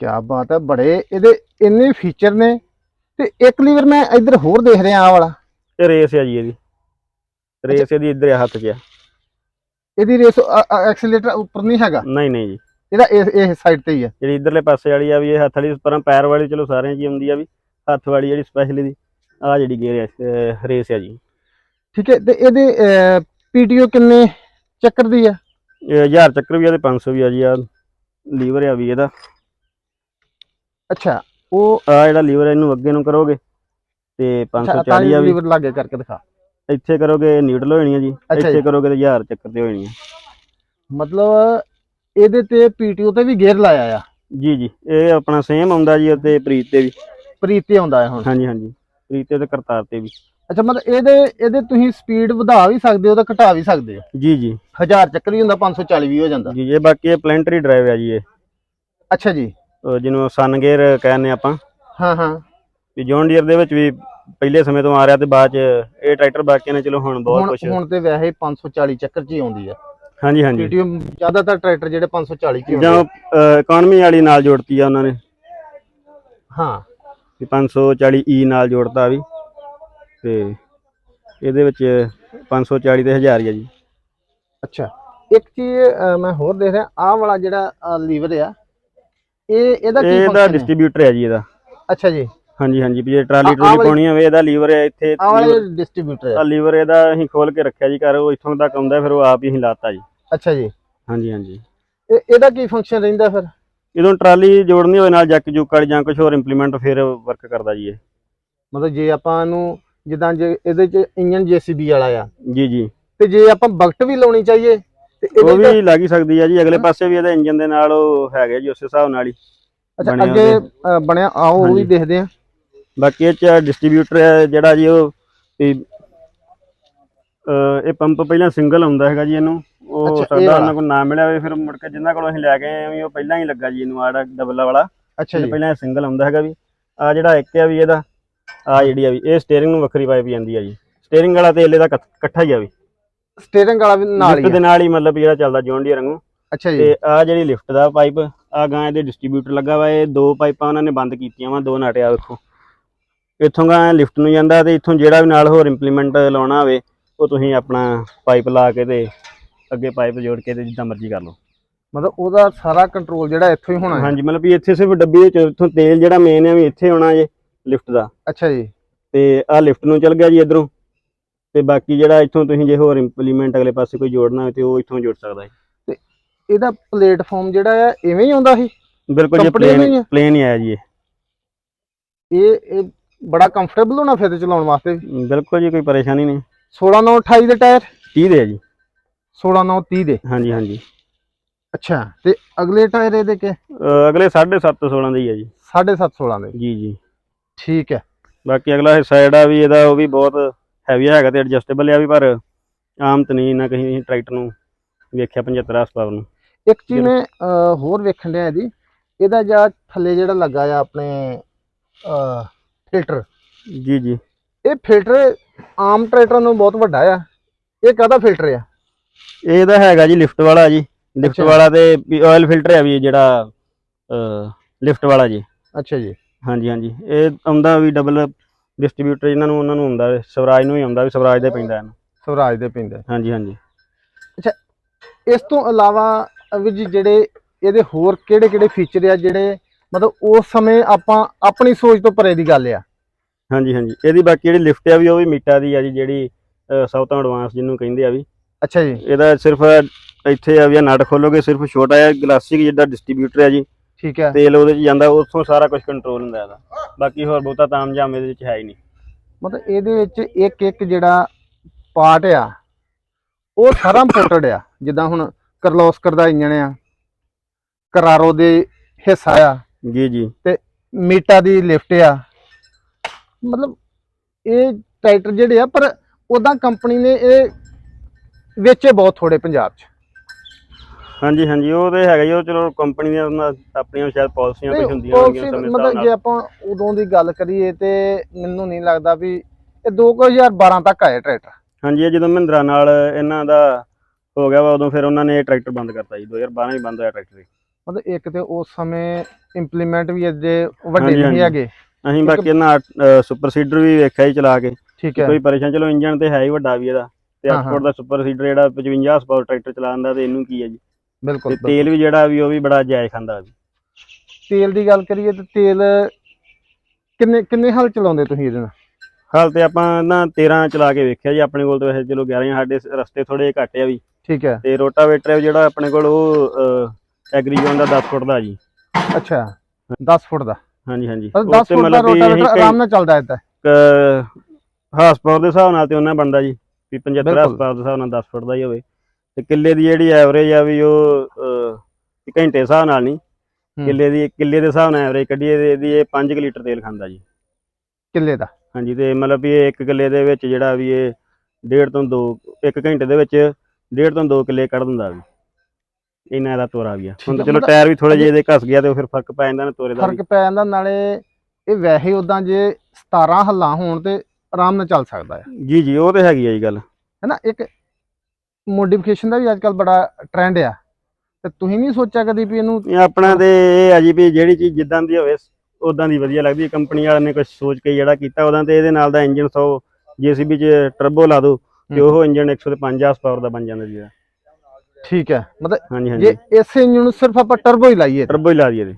ਕੀ ਬਾਤ ਹੈ ਬੜੇ ਇਹਦੇ ਇੰਨੇ ਫੀਚਰ ਨੇ ਤੇ ਇੱਕ ਲੀਵਰ ਮੈਂ ਇੱਧਰ ਹੋਰ ਦੇਖ ਰਿਹਾ ਆ ਵਾਲਾ। ਇਹ ਰੇਸ ਆ ਜੀ ਇਹਦੀ। ਰੇਸ ਇਹਦੀ ਇੱਧਰ ਆ ਹੱਥ 'ਚ ਆ। ਇਹਦੀ ਰੇਸ ਐਕਸੀਲੇਟਰ ਉੱਪਰ ਨਹੀਂ ਹੈਗਾ? ਨਹੀਂ ਨਹੀਂ ਜੀ। ਇਹਦਾ ਇਸ ਇਹ ਸਾਈਡ ਤੇ ਹੀ ਆ। ਜਿਹੜੀ ਇੱਧਰਲੇ ਪਾਸੇ ਵਾਲੀ ਆ ਵੀ ਇਹ ਹੱਥ ਵਾਲੀ ਪਰਾਂ ਪੈਰ ਵਾਲੀ ਚਲੋ ਸਾਰਿਆਂ 'ਚ ਹੀ ਆਉਂਦੀ ਆ ਵੀ। ਹੱਥ ਵਾਲੀ ਜਿਹੜੀ ਸਪੈਸ਼ਲੀ ਦੀ ਆ ਜਿਹੜੀ ਗੇਅਰ ਰੇਸ ਆ ਜੀ। ਠੀਕ ਹੈ ਤੇ ਇਹਦੇ ਪੀਟੀਓ ਕਿੰਨੇ ਚੱਕਰ ਦੀ ਆ? ਇਹ 1000 ਚੱਕਰ ਵੀ ਆ ਤੇ 500 ਵੀ ਆ ਜੀ ਆ ਲੀਵਰ ਆ ਵੀ ਇਹਦਾ। ਅੱਛਾ। ਉਹ ਆ ਜਿਹੜਾ ਲੀਵਰ ਇਹਨੂੰ ਅੱਗੇ ਨੂੰ ਕਰੋਗੇ ਤੇ 540 ਆ ਵੀ। ਲੀਵਰ ਲਾਗੇ ਕਰਕੇ ਦਿਖਾ ਇੱਥੇ ਕਰੋਗੇ ਨਿਊਟਰਲ ਹੋ ਜਾਣੀ ਆ ਜੀ ਇੱਥੇ ਜੀ। ਕਰੋਗੇ ਤੇ 1000 ਚੱਕਰ ਤੇ ਹੋ ਜਾਣੀ ਆ ਮਤਲਬ ਇਹਦੇ ਤੇ ਪੀਟੀਓ ਤੇ ਵੀ ਗੇਅਰ ਲਾਇਆ ਆ? ਜੀ ਜੀ ਇਹ ਆਪਣਾ ਸੇਮ ਆਉਂਦਾ ਜੀ ਤੇ ਪ੍ਰੀਤ ਤੇ ਵੀ। ਪ੍ਰੀਤ ਤੇ ਆਉਂਦਾ ਹੈ ਹੁਣ? ਹਾਂਜੀ ਹਾਂਜੀ ਪ੍ਰੀਤ ਤੇ ਕਰਤਾਰ ਤੇ ਵੀ। ਅੱਛਾ ਮਤਲਬ ਇਹਦੇ ਇਹਦੇ ਤੁਸੀਂ ਸਪੀਡ ਵਧਾ ਵੀ ਸਕਦੇ ਹੋ ਤਾਂ ਘਟਾ ਵੀ ਸਕਦੇ ਹੋ? ਜੀ ਜੀ। 1000 ਚੱਕਰ ਵੀ ਹੁੰਦਾ 540 ਵੀ ਹੋ ਜਾਂਦਾ। ਜੀ ਇਹ ਬਾਕੀ ਇਹ ਪਲੈਂਟਰੀ ਡਰਾਈਵ ਹੈ ਜੀ ਇਹ। ਅੱਛਾ ਜੀ। ਜਿਹਨੂੰ ਸਨ ਗੇਅਰ ਕਹਿੰਦੇ ਆਪਾਂ। ਹਾਂ ਹਾਂ। ਵੀ ਜੌਨ ਡੀਅਰ ਦੇ ਵਿੱਚ ਵੀ ਪਹਿਲੇ ਸਮੇਂ ਤੋਂ ਆ ਰਿਹਾ ਤੇ ਬਾਅਦ ਚ ਇਹ ਟਰੈਕਟਰ ਬਾਕੀਆਂ ਨੇ ਚਲੋ ਹੁਣ ਬਹੁਤ ਹੁਣ ਕੁਝ ਹੁਣ ਤੇ ਵੈਸੇ 540 ਚੱਕਰ ਚ ਹੀ ਆਉਂਦੀ ਆ। ਹਾਂਜੀ ਹਾਂਜੀ। ਪੀਟੀਓ ਜ਼ਿਆਦਾਤਰ ਟਰੈਕਟਰ ਜਿਹੜੇ 540 ਚ ਹੀ ਜਾਂ ਆ। ਇਕਨੋਮੀ ਵਾਲੀ ਨਾਲ ਜੋੜਤੀ ਆ ਉਹਨਾਂ ਨੇ। ਹਾਂ। ਵੀ 540 ਈ ਨਾਲ ਜੋੜਤਾ ਵੀ। ਤੇ ਇਹਦੇ ਵਿੱਚ 540 ਤੇ 1000 ਹੀ ਆ ਜੀ। ਅੱਛਾ। ਇੱਕ ਚੀਜ਼ ਮੈਂ ਹੋਰ ਦੇਖ ਰਿਹਾ ਆਹ ਵਾਲਾ ਜਿਹੜਾ ਲੀਵਰ ਆ ਇਹ ਇਹਦਾ ਕੀ ਇਹਦਾ function ਹੈ? ਡਿਸਟ੍ਰੀਬਿਊਟਰ ਹੈ ਜੀ ਇਹਦਾ। ਅੱਛਾ ਜੀ। ਹਾਂਜੀ ਹਾਂਜੀ ਵੀ ਜੇ ਟਰਾਲੀ ਆਹ ਟਰੂਲੀ ਵਾਲੀ- ਪਾਉਣੀ ਹੋਵੇ ਇਹਦਾ ਲੀਵਰ ਹੈ ਇੱਥੇ ਆਹ ਵਾਲਾ ਡਿਸਟ੍ਰੀਬਿਊਟਰ ਆ ਆ ਲੀਵਰ ਇਹਦਾ ਅਸੀਂ ਖੋਲ ਕੇ ਰੱਖਿਆ ਜੀ ਘਰ ਉਹ ਇੱਥੋਂ ਤੱਕ ਆਉਂਦਾ ਫਿਰ ਉਹ ਆਪ ਹੀ ਅਸੀਂ ਲਾਤਾ ਜੀ। ਅੱਛਾ ਜੀ। ਹਾਂਜੀ ਹਾਂਜੀ। ਇਹ ਇਹਦਾ ਕੀ ਫੰਕਸ਼ਨ ਰਹਿੰਦਾ ਫਿਰ? ਜਦੋਂ ਟਰਾਲੀ ਜੋੜਨੀ ਹੋਵੇ ਨਾਲ ਜੱਕ ਜੁੱਕ ਵਾਲੀ ਜਾਂ ਕੁਝ ਹੋਰ ਇੰਪਲੀਮੈਂਟ ਫਿਰ ਵਰਕ ਕਰਦਾ ਜੀ ਇਹ। ਮਤਲਬ ਜੇ ਆਪਾਂ ਇਹਨੂੰ ਜਿੱਦਾਂ ਜੇ ਇਹਦੇ ਚ ਇੰਜਨ ਜੀਸੀਬੀ ਵਾਲਾ ਆ। ਜੀ ਜੀ। ਤੇ ਜੇ ਆਪਾਂ ਬਕਟ ਵੀ ਲਾਉਣੀ ਚਾਹੀਏ ਤੇ ਉਹ ਵੀ ਲੱਗ ਹੀ ਸਕਦੀ ਹੈ ਜੀ ਅਗਲੇ ਪਾਸੇ ਵੀ ਇਹਦੇ ਇੰਜਨ ਦੇ ਨਾਲ ਉਹ ਹੈਗੇ ਜੀ ਉਸ ਹਿਸਾਬ ਨਾਲ ਹੀ ਅੱਛਾ ਅੱਗੇ ਬਣਿਆ ਆਓ ਉਹ ਵੀ। ਦੇਖਦੇ ਆ ਬਾਕੀ ਇਹ ਚ ਡਿਸਟ੍ਰੀਬਿਊਟਰ ਜਿਹੜਾ ਜੀ ਉਹ ਇਹ ਪੰਪ ਪਹਿਲਾਂ ਸਿੰਗਲ ਆਉਂਦਾ ਹੈਗਾ ਜੀ ਇਹਨੂੰ। ਉਹ ਸਾਡਾ। ਉਹਨਾਂ ਕੋਲ ਨਾ ਮਿਲਿਆ ਹੋਵੇ ਫਿਰ ਮੁੜ ਕੇ ਜਿੰਨਾ ਕੋਲੋਂ ਅਸੀਂ ਲੈ ਕੇ ਆਏ ਆ ਵੀ ਉਹ ਪਹਿਲਾਂ ਹੀ ਲੱਗਾ ਜੀ ਇਹਨੂੰ ਆੜਾ ਡਬਲ ਵਾਲਾ। ਅੱਛਾ ਜੀ। ਪਹਿਲਾਂ ਸਿੰਗਲ ਆਉਂਦਾ ਹੈਗਾ ਵੀ। ਆ ਜਿਹੜਾ ਇੱਕ ਆ ਵੀ ਇਹਦਾ ਆ ਜਿਹੜੀ ਆ ਵੀ ਇਹ ਸਟੀਅਰਿੰਗ ਨੂੰ ਵੱਖਰੀ ਪਾਈਪ ਜਾਂਦੀ ਆ ਜੀ। ਸਟੀਅਰਿੰਗ ਵਾਲਾ ਤੇ ਇਹਲੇ ਦਾ ਇਕੱਠਾ ਹੀ ਆ ਵੀ। ਸਟੀਅਰਿੰਗ ਵਾਲਾ ਵੀ ਨਾਲ ਹੀ ਲਿਫਟ ਆ। ਦੇ ਨਾਲ ਹੀ ਮਤਲਬ ਜਿਹੜਾ ਚੱਲਦਾ ਜੌਨ ਡੀਅਰ ਵਾਂਗੂ। ਅੱਛਾ ਜੀ। ਤੇ ਆ ਜਿਹੜੀ ਲਿਫਟ ਦਾ ਪਾਈਪ ਆ ਗਾਂ ਇਹਦੇ ਡਿਸਟ੍ਰੀਬਿਊਟਰ ਲੱਗਾ ਵਾ ਇਹ ਦੋ ਪਾਈਪਾਂ ਉਹਨਾਂ ਨੇ ਬੰਦ ਕੀਤੀਆਂ ਵਾ ਦੋ ਨਟ ਆ ਵੇਖੋ। ਇੱਥੋਂ ਗਾਂ ਲਿਫਟ ਨੂੰ ਜਾਂਦਾ ਤੇ ਇੱਥੋਂ ਜਿਹੜਾ ਵੀ ਨਾਲ ਹੋਰ ਇੰਪਲੀਮੈਂਟ ਲਾਉਣਾ ਹੋਵੇ ਉਹ ਤੁਸੀਂ ਆਪਣਾ ਪਾਈਪ ਲਾ ਕੇ ਤੇ ਅੱਗੇ ਪਾਈਪ ਜੋੜ ਕੇ ਤੇ ਜਿੱਦਾਂ ਮਰਜ਼ੀ ਕਰ ਲਓ। ਮਤਲਬ ਉਹਦਾ ਸਾਰਾ ਕੰਟਰੋਲ ਜਿਹੜਾ ਇੱਥੋਂ ਹੀ ਹੋਣਾ ਹੈ। ਹਾਂਜੀ ਮਤਲਬ ਵੀ ਇੱਥੇ ਸਿਰਫ ਡੱਬੀ ਵਿੱਚ ਇੱਥੋਂ ਤੇਲ ਜਿਹੜਾ ਮੇਨ ਆ ਵੀ ਇੱਥੇ ਆਉਣਾ ਜੇ ਲਿਫਟ ਦਾ। ਅੱਛਾ ਜੀ। ਤੇ ਆ ਲਿਫਟ ਨੂੰ ਚਲ ਗਿਆ ਜੀ ਇਧਰੋਂ। ਤੇ ਬਾਕੀ ਜਿਹੜਾ ਇੱਥੋਂ ਤੁਸੀਂ ਜੇ ਹੋਰ ਇੰਪਲੀਮੈਂਟ ਅਗਲੇ ਪਾਸੇ ਕੋਈ ਜੋੜਨਾ ਹੋਵੇ ਤੇ ਉਹ ਇੱਥੋਂ ਜੋੜ ਸਕਦਾ ਹੈ। ਇਹਦਾ ਪਲੇਟਫਾਰਮ ਜਿਹੜਾ ਆ ਇਵੇਂ ਹੀ ਆਉਂਦਾ ਸੀ? ਬਿਲਕੁਲ ਜੀ Company ਨਹੀਂ ਪਲੇਨ ਹੈ? ਪਲੇਨ ਹੀ ਆਇਆ ਜੀ ਇਹ। ਇਹ ਇਹ ਬੜਾ ਕੰਫਰਟੇਬਲ ਹੋਣਾ ਫਿਰ ਤੇ ਚਲਾਉਣ ਵਾਸਤੇ? ਬਿਲਕੁਲ ਜੀ ਕੋਈ ਪਰੇਸ਼ਾਨੀ ਨਹੀਂ। 16 9 28 ਦੇ ਟਾਇਰ? 30 ਦੇ ਆ ਜੀ। 16 9 30 ਦੇ? ਹਾਂਜੀ ਹਾਂਜੀ। ਅੱਛਾ ਤੇ ਅਗਲੇ ਟਾਇਰ ਇਹਦੇ ਕੇ? ਅਹ ਅਗਲੇ 7.5 16 ਦੇ ਹੀ ਆ ਜੀ। 7.5 16 ਦੇ। ਜੀ ਜੀ। ਠੀਕ ਹੈ। ਬਾਕੀ ਅਗਲਾ ਹਿੱਸਾ ਜਿਹੜਾ ਵੀ ਇਹਦਾ ਉਹ ਵੀ ਬਹੁਤ ਹੈਵੀ ਹੈਗਾ ਤੇ ਐਡਜਸਟੇਬਲ ਆ ਵੀ ਪਰ ਆਮ ਤਾਂ ਨਹੀਂ ਨਾ ਕਹੀਂ ਟਰੈਕਟਰ ਨੂੰ ਵੇਖਿਆ 75 ਹਾਰਸ ਪਾਵਰ ਨੂੰ। ਇੱਕ ਚੀਜ਼ ਮੈਂ ਹੋਰ ਵੇਖਣ ਡਿਆ ਜੀ ਇਹਦਾ ਜਾਂ ਥੱਲੇ ਜਿਹੜਾ ਲੱਗਾ ਆ ਆਪਣੇ ਫਿਲਟਰ ਜੀ ਜੀ। ਇਹ ਫਿਲਟਰ ਆਮ ਟਰੈਕਟਰਾਂ ਨੂੰ ਬਹੁਤ ਵੱਡਾ ਆ। ਇਹ ਕਾਹਦਾ ਫਿਲਟਰ ਆ? ਇਹ ਇਹਦਾ ਹੈਗਾ ਜੀ ਲਿਫਟ ਵਾਲਾ ਜੀ। ਲਿਫਟ। ਵਾਲਾ ਤੇ ਆਇਲ ਫਿਲਟਰ ਹੈ ਵੀ ਜਿਹੜਾ ਲਿਫਟ ਵਾਲਾ ਜੀ। ਅੱਛਾ ਜੀ। ਹਾਂਜੀ ਹਾਂਜੀ। ਇਹ ਆਉਂਦਾ ਵੀ ਡਬਲ ਡਿਸਟ੍ਰੀਬਿਊਟਰ ਇਹਨਾਂ ਨੂੰ ਉਹਨਾਂ ਨੂੰ ਹੁੰਦਾ ਹੈ, ਸਵਰਾਜ ਨੂੰ ਹੀ ਆਉਂਦਾ ਵੀ ਸਵਰਾਜ ਦੇ ਪੈਂਦਾ ਇਹਨੂੰ। ਸਵਰਾਜ ਦੇ ਪੈਂਦਾ। ਹਾਂਜੀ ਹਾਂਜੀ। ਇਸ ਤੋਂ ਇਲਾਵਾ ਵੀ ਜੀ ਜਿਹੜੇ ਇਹਦੇ ਹੋਰ ਕਿਹੜੇ ਕਿਹੜੇ ਫੀਚਰ ਆ ਜਿਹੜੇ ਮਤਲਬ ਉਸ ਸਮੇਂ ਆਪਾਂ ਆਪਣੀ ਸੋਚ ਤੋਂ ਪਰੇ ਦੀ ਗੱਲ ਆ? ਹਾਂਜੀ ਹਾਂਜੀ। ਇਹਦੀ ਬਾਕੀ ਜਿਹੜੀ ਲਿਫਟ ਆ ਵੀ ਉਹ ਵੀ ਮੀਟਾ ਦੀ ਆ ਜੀ ਜਿਹੜੀ ਸਭ ਤੋਂ ਐਡਵਾਂਸ ਜਿਹਨੂੰ ਕਹਿੰਦੇ ਆ ਵੀ। ਅੱਛਾ ਜੀ। ਇਹਦਾ ਸਿਰਫ ਇੱਥੇ ਆ ਵੀ ਆਹ ਨਟ ਖੋਲੋਗੇ ਸਿਰਫ ਛੋਟਾ ਜਿਹਾ ਗਲਾਸੀ ਜਿੱਡਾ ਡਿਸਟ੍ਰੀਬਿਊਟਰ ਹੈ ਜੀ। ਠੀਕ ਹੈ। ਤੇਲ ਉਹਦੇ ਚ ਜਾਂਦਾ ਉੱਥੋਂ ਸਾਰਾ ਕੁਝ ਕੰਟਰੋਲ ਹੁੰਦਾ ਇਹਦਾ। ਬਾਕੀ ਹੋਰ ਬਹੁਤਾ ਤਾਮਝਾਮ ਇਹਦੇ ਵਿੱਚ ਹੈ ਹੀ ਨਹੀਂ। ਮਤਲਬ ਇਹਦੇ ਵਿੱਚ ਇੱਕ ਇੱਕ ਜਿਹੜਾ ਪਾਰਟ ਆ ਉਹ ਸਾਰਾ ਇੰਪੋਰਟਡ ਆ। ਜਿੱਦਾਂ ਹੁਣ ਕਰਲੋਸਕਰ ਦਾ ਇੰਜਣ ਆ ਕਰਾਰੋ ਦੇ ਹਿੱਸਾ ਆ ਜੀ ਜੀ। ਮੀਟਾ ਦੀ ਲਿਫਟ ਆ। ਮਤਲਬ ਇਹ ਟਰੈਕਟਰ ਜਿਹੜੇ ਆ ਪਰ ਉਦਾਂ ਕੰਪਨੀ ਨੇ ਇਹ ਵੇਚੇ ਬਹੁਤ ਥੋੜੇ ਪੰਜਾਬ 'ਚ। ਹਾਂਜੀ ਹਾਂਜੀ ਉਹ ਤੇ ਹੈਗਾ ਜੀ ਉਹ ਚਲੋ ਕੰਪਨੀ ਦੀਆਂ ਉਹਨਾਂ ਆਪਣੀਆਂ ਸ਼ਾਇਦ ਪਾਲਿਸੀਆਂ ਕੁਝ ਹੁੰਦੀਆਂ ਹੋਣਗੀਆਂ ਸਮੇਂ ਮਤਲਬ ਹਿਸਾਬ ਜੇ ਆਪਾਂ ਉਦੋਂ ਦੀ ਗੱਲ ਕਰੀਏ ਤੇ ਮੈਨੂੰ ਨਹੀਂ ਲੱਗਦਾ ਵੀ ਇਹ 2012 ਤੱਕ ਆਏ ਟਰੈਕਟਰ। ਹਾਂਜੀ ਇਹ ਜਦੋਂ ਮਹਿੰਦਰਾ ਨਾਲ ਇਹਨਾਂ ਦਾ ਹੋ ਗਿਆ ਵਾ ਉਦੋਂ ਫਿਰ ਉਹਨਾਂ ਨੇ ਇਹ ਟਰੈਕਟਰ ਬੰਦ ਕਰਤਾ ਜੀ 2012 ਹੀ ਬੰਦ ਹੋਇਆ ਟਰੈਕਟਰ ਮਤਲਬ ਇੱਕ ਤੇ ਉਸ ਸਮੇਂ ਇੰਪਲੀਮੈਂਟ ਵੀ ਅਜੇ ਵੱਡੇ ਨਹੀਂ। ਹੈਗੇ। ਅਸੀਂ ਬਾਕੀ ਇਹਨਾਂ ਸੁਪਰ ਸੀਡਰ ਵੀ ਵੇਖਿਆ ਹੀ ਚਲਾ ਕੇ। ਠੀਕ ਹੈ। ਕੋਈ ਪਰੇਸ਼ਾਨ ਚਲੋ ਇੰਜਨ ਤੇ ਹੈ ਹੀ ਵੱਡਾ ਵੀ ਇਹਦਾ। ਤੇ ਐਕਸਪੋਰਟ ਦਾ ਸੁਪਰ ਸੀਡਰ ਜਿਹੜਾ 55 ਹਾਰਸ ਟਰੈਕਟਰ ਚਲਾਉਂਦਾ ਤੇ ਇਹਨੂੰ ਕੀ ਹੈ ਜੀ? ਬਿਲਕੁਲ ਤੇ ਤੇਲ ਵੀ ਜਿਹੜਾ ਵੀ ਉਹ ਵੀ ਬੜਾ ਜਾਇਜ਼ ਖਾਂਦਾ ਵੀ। ਤੇਲ ਦੀ ਗੱਲ ਕਰੀਏ ਤੇ ਤੇਲ ਕਿੰਨੇ ਕਿੰਨੇ ਹਾਲ ਚਲਾਉਂਦੇ ਤੁਸੀਂ ਇਹਦੇ ਨਾਲ? ਹਾਲ ਤੇ ਆਪਾਂ ਨਾ 13 ਚਲਾ ਕੇ ਵੇਖਿਆ ਜੀ ਆਪਣੇ ਕੋਲ ਤਾਂ ਵੈਸੇ ਚਲੋ 11 ਆ, ਸਾਡੇ ਰਸਤੇ ਥੋੜੇ ਘੱਟ ਆ ਵੀ। ਠੀਕ ਹੈ। ਤੇ ਰੋਟਾਵੇਟਰ ਜਿਹੜਾ ਆਪਣੇ ਕੋਲ ਉਹ ਐਗਰੀਜੋਨ ਦਾ 10 ਫੁੱਟ ਦਾ ਜੀ। ਅੱਛਾ 10 ਫੁੱਟ ਦਾ। ਹਾਂਜੀ ਹਾਂਜੀ। ਮਤਲਬ ਉਹ 10 ਤੇ ਫੁੱਟ ਦਾ ਰੋਟਾਵੇਟਰ ਆਰਾਮ ਨਾਲ ਚੱਲਦਾ ਇੱਦਾਂ? ਹਾਰਸ ਪਾਵਰ ਦੇ ਹਿਸਾਬ ਨਾਲ ਤੇ ਉਹਨਾਂ ਬਣਦਾ ਜੀ। ਵੀ 75 ਬਿਲਕੁਲ। ਹਾਰਸ ਪਾਵਰ ਦੇ ਹਿਸਾਬ ਨਾਲ 10 ਫੁੱਟ ਦਾ ਹੀ ਹੋਵੇ। ਤੇ ਕਿੱਲੇ ਦੀ ਜਿਹੜੀ ਐਵਰੇਜ ਆ ਵੀ ਉਹ ਘੰਟੇ ਦੇ ਹਿਸਾਬ ਨਾਲ ਨਹੀਂ। ਕਿੱਲੇ ਦੀ ਕਿੱਲੇ ਦੇ ਹਿਸਾਬ ਨਾਲ ਐਵਰੇਜ ਕੱਢੀਏ ਤੇ ਇਹਦੀ ਇਹ 5 ਲੀਟਰ ਤੇਲ ਖਾਂਦਾ ਜੀ। ਕਿੱਲੇ ਦਾ? ਹਾਂਜੀ ਤੇ ਮਤਲਬ ਵੀ ਇਹ ਇੱਕ ਕਿੱਲੇ ਦੇ ਵਿੱਚ ਜਿਹੜਾ ਵੀ ਇਹ ਡੇਢ ਤੋਂ 2 ਇੱਕ ਘੰਟੇ ਦੇ ਵਿੱਚ ਡੇਢ ਤੋਂ 2 ਕਿੱਲੇ ਕੱਢ ਦਿੰਦਾ ਵੀ। ਇਹਨਾਂ ਇਹਦਾ ਤੋਰਾ ਵੀ ਆ। ਠੀਕ ਹੁਣ ਚਲੋ ਟਾਇਰ ਵੀ ਥੋੜੇ ਜਿਹੇ ਇਹਦੇ ਘਸ ਗਿਆ ਤੇ ਉਹ ਫਿਰ ਫ਼ਰਕ ਪੈ ਜਾਂਦਾ ਨਾ ਤੋਰੇ ਦਾ ਫ਼ਰਕ ਪੈ ਜਾਂਦਾ ਨਾਲੇ ਇਹ ਵੈਸੇ ਉਦਾਂ ਜੇ 17 ਹੱਲਾਂ ਹੋਣ ਤੇ ਆਰਾਮ ਨਾਲ ਚੱਲ ਸਕਦਾ ਹੈ ਜੀ ਜੀ ਉਹ ਤੇ ਹੈਗੀ ਆ ਜੀ ਗੱਲ। ਹੈਨਾ ਇੱਕ ਮੋਡੀਫਿਕੇਸ਼ਨ ਦਾ ਵੀ ਅੱਜਕੱਲ ਬੜਾ ਟ੍ਰੈਂਡ ਆ। ਤੇ ਤੁਸੀਂ ਨਹੀਂ ਸੋਚਿਆ ਕਦੀ ਵੀ ਇਹਨੂੰ ਇਹ ਆਪਣਾ ਤੇ ਇਹ ਆ ਜੀ ਵੀ ਜਿਹੜੀ ਚੀਜ਼ ਜਿੱਦਾਂ ਦੀ ਹੋਵੇ ਉਦਾਂ ਦੀ ਵਧੀਆ ਲੱਗਦੀ। ਹੈ ਕੰਪਨੀ ਵਾਲਿਆਂ ਨੇ ਕੁਝ ਸੋਚ ਕੇ ਜਿਹੜਾ ਕੀਤਾ ਉਦਾਂ ਤੇ ਇਹਦੇ ਨਾਲ ਦਾ ਇੰਜਨ 100 ਜੀਸੀਬੀ ਚ ਟਰਬੋ ਲਾ ਦੋ ਤੇ। ਉਹ ਇੰਜਨ 105 ਹਾਰਸ ਪਾਵਰ ਦਾ ਬਣ ਜਾਂਦਾ ਜੀ। ਠੀਕ ਹੈ। ਮਤਲਬ ਜੇ ਇਸੇ ਇੰਜਨ ਨੂੰ ਸਿਰਫ ਆਪਾਂ ਟਰਬੋ ਹੀ ਲਾਈਏ ਟਰਬੋ ਹੀ ਲਾ ਦਈਏ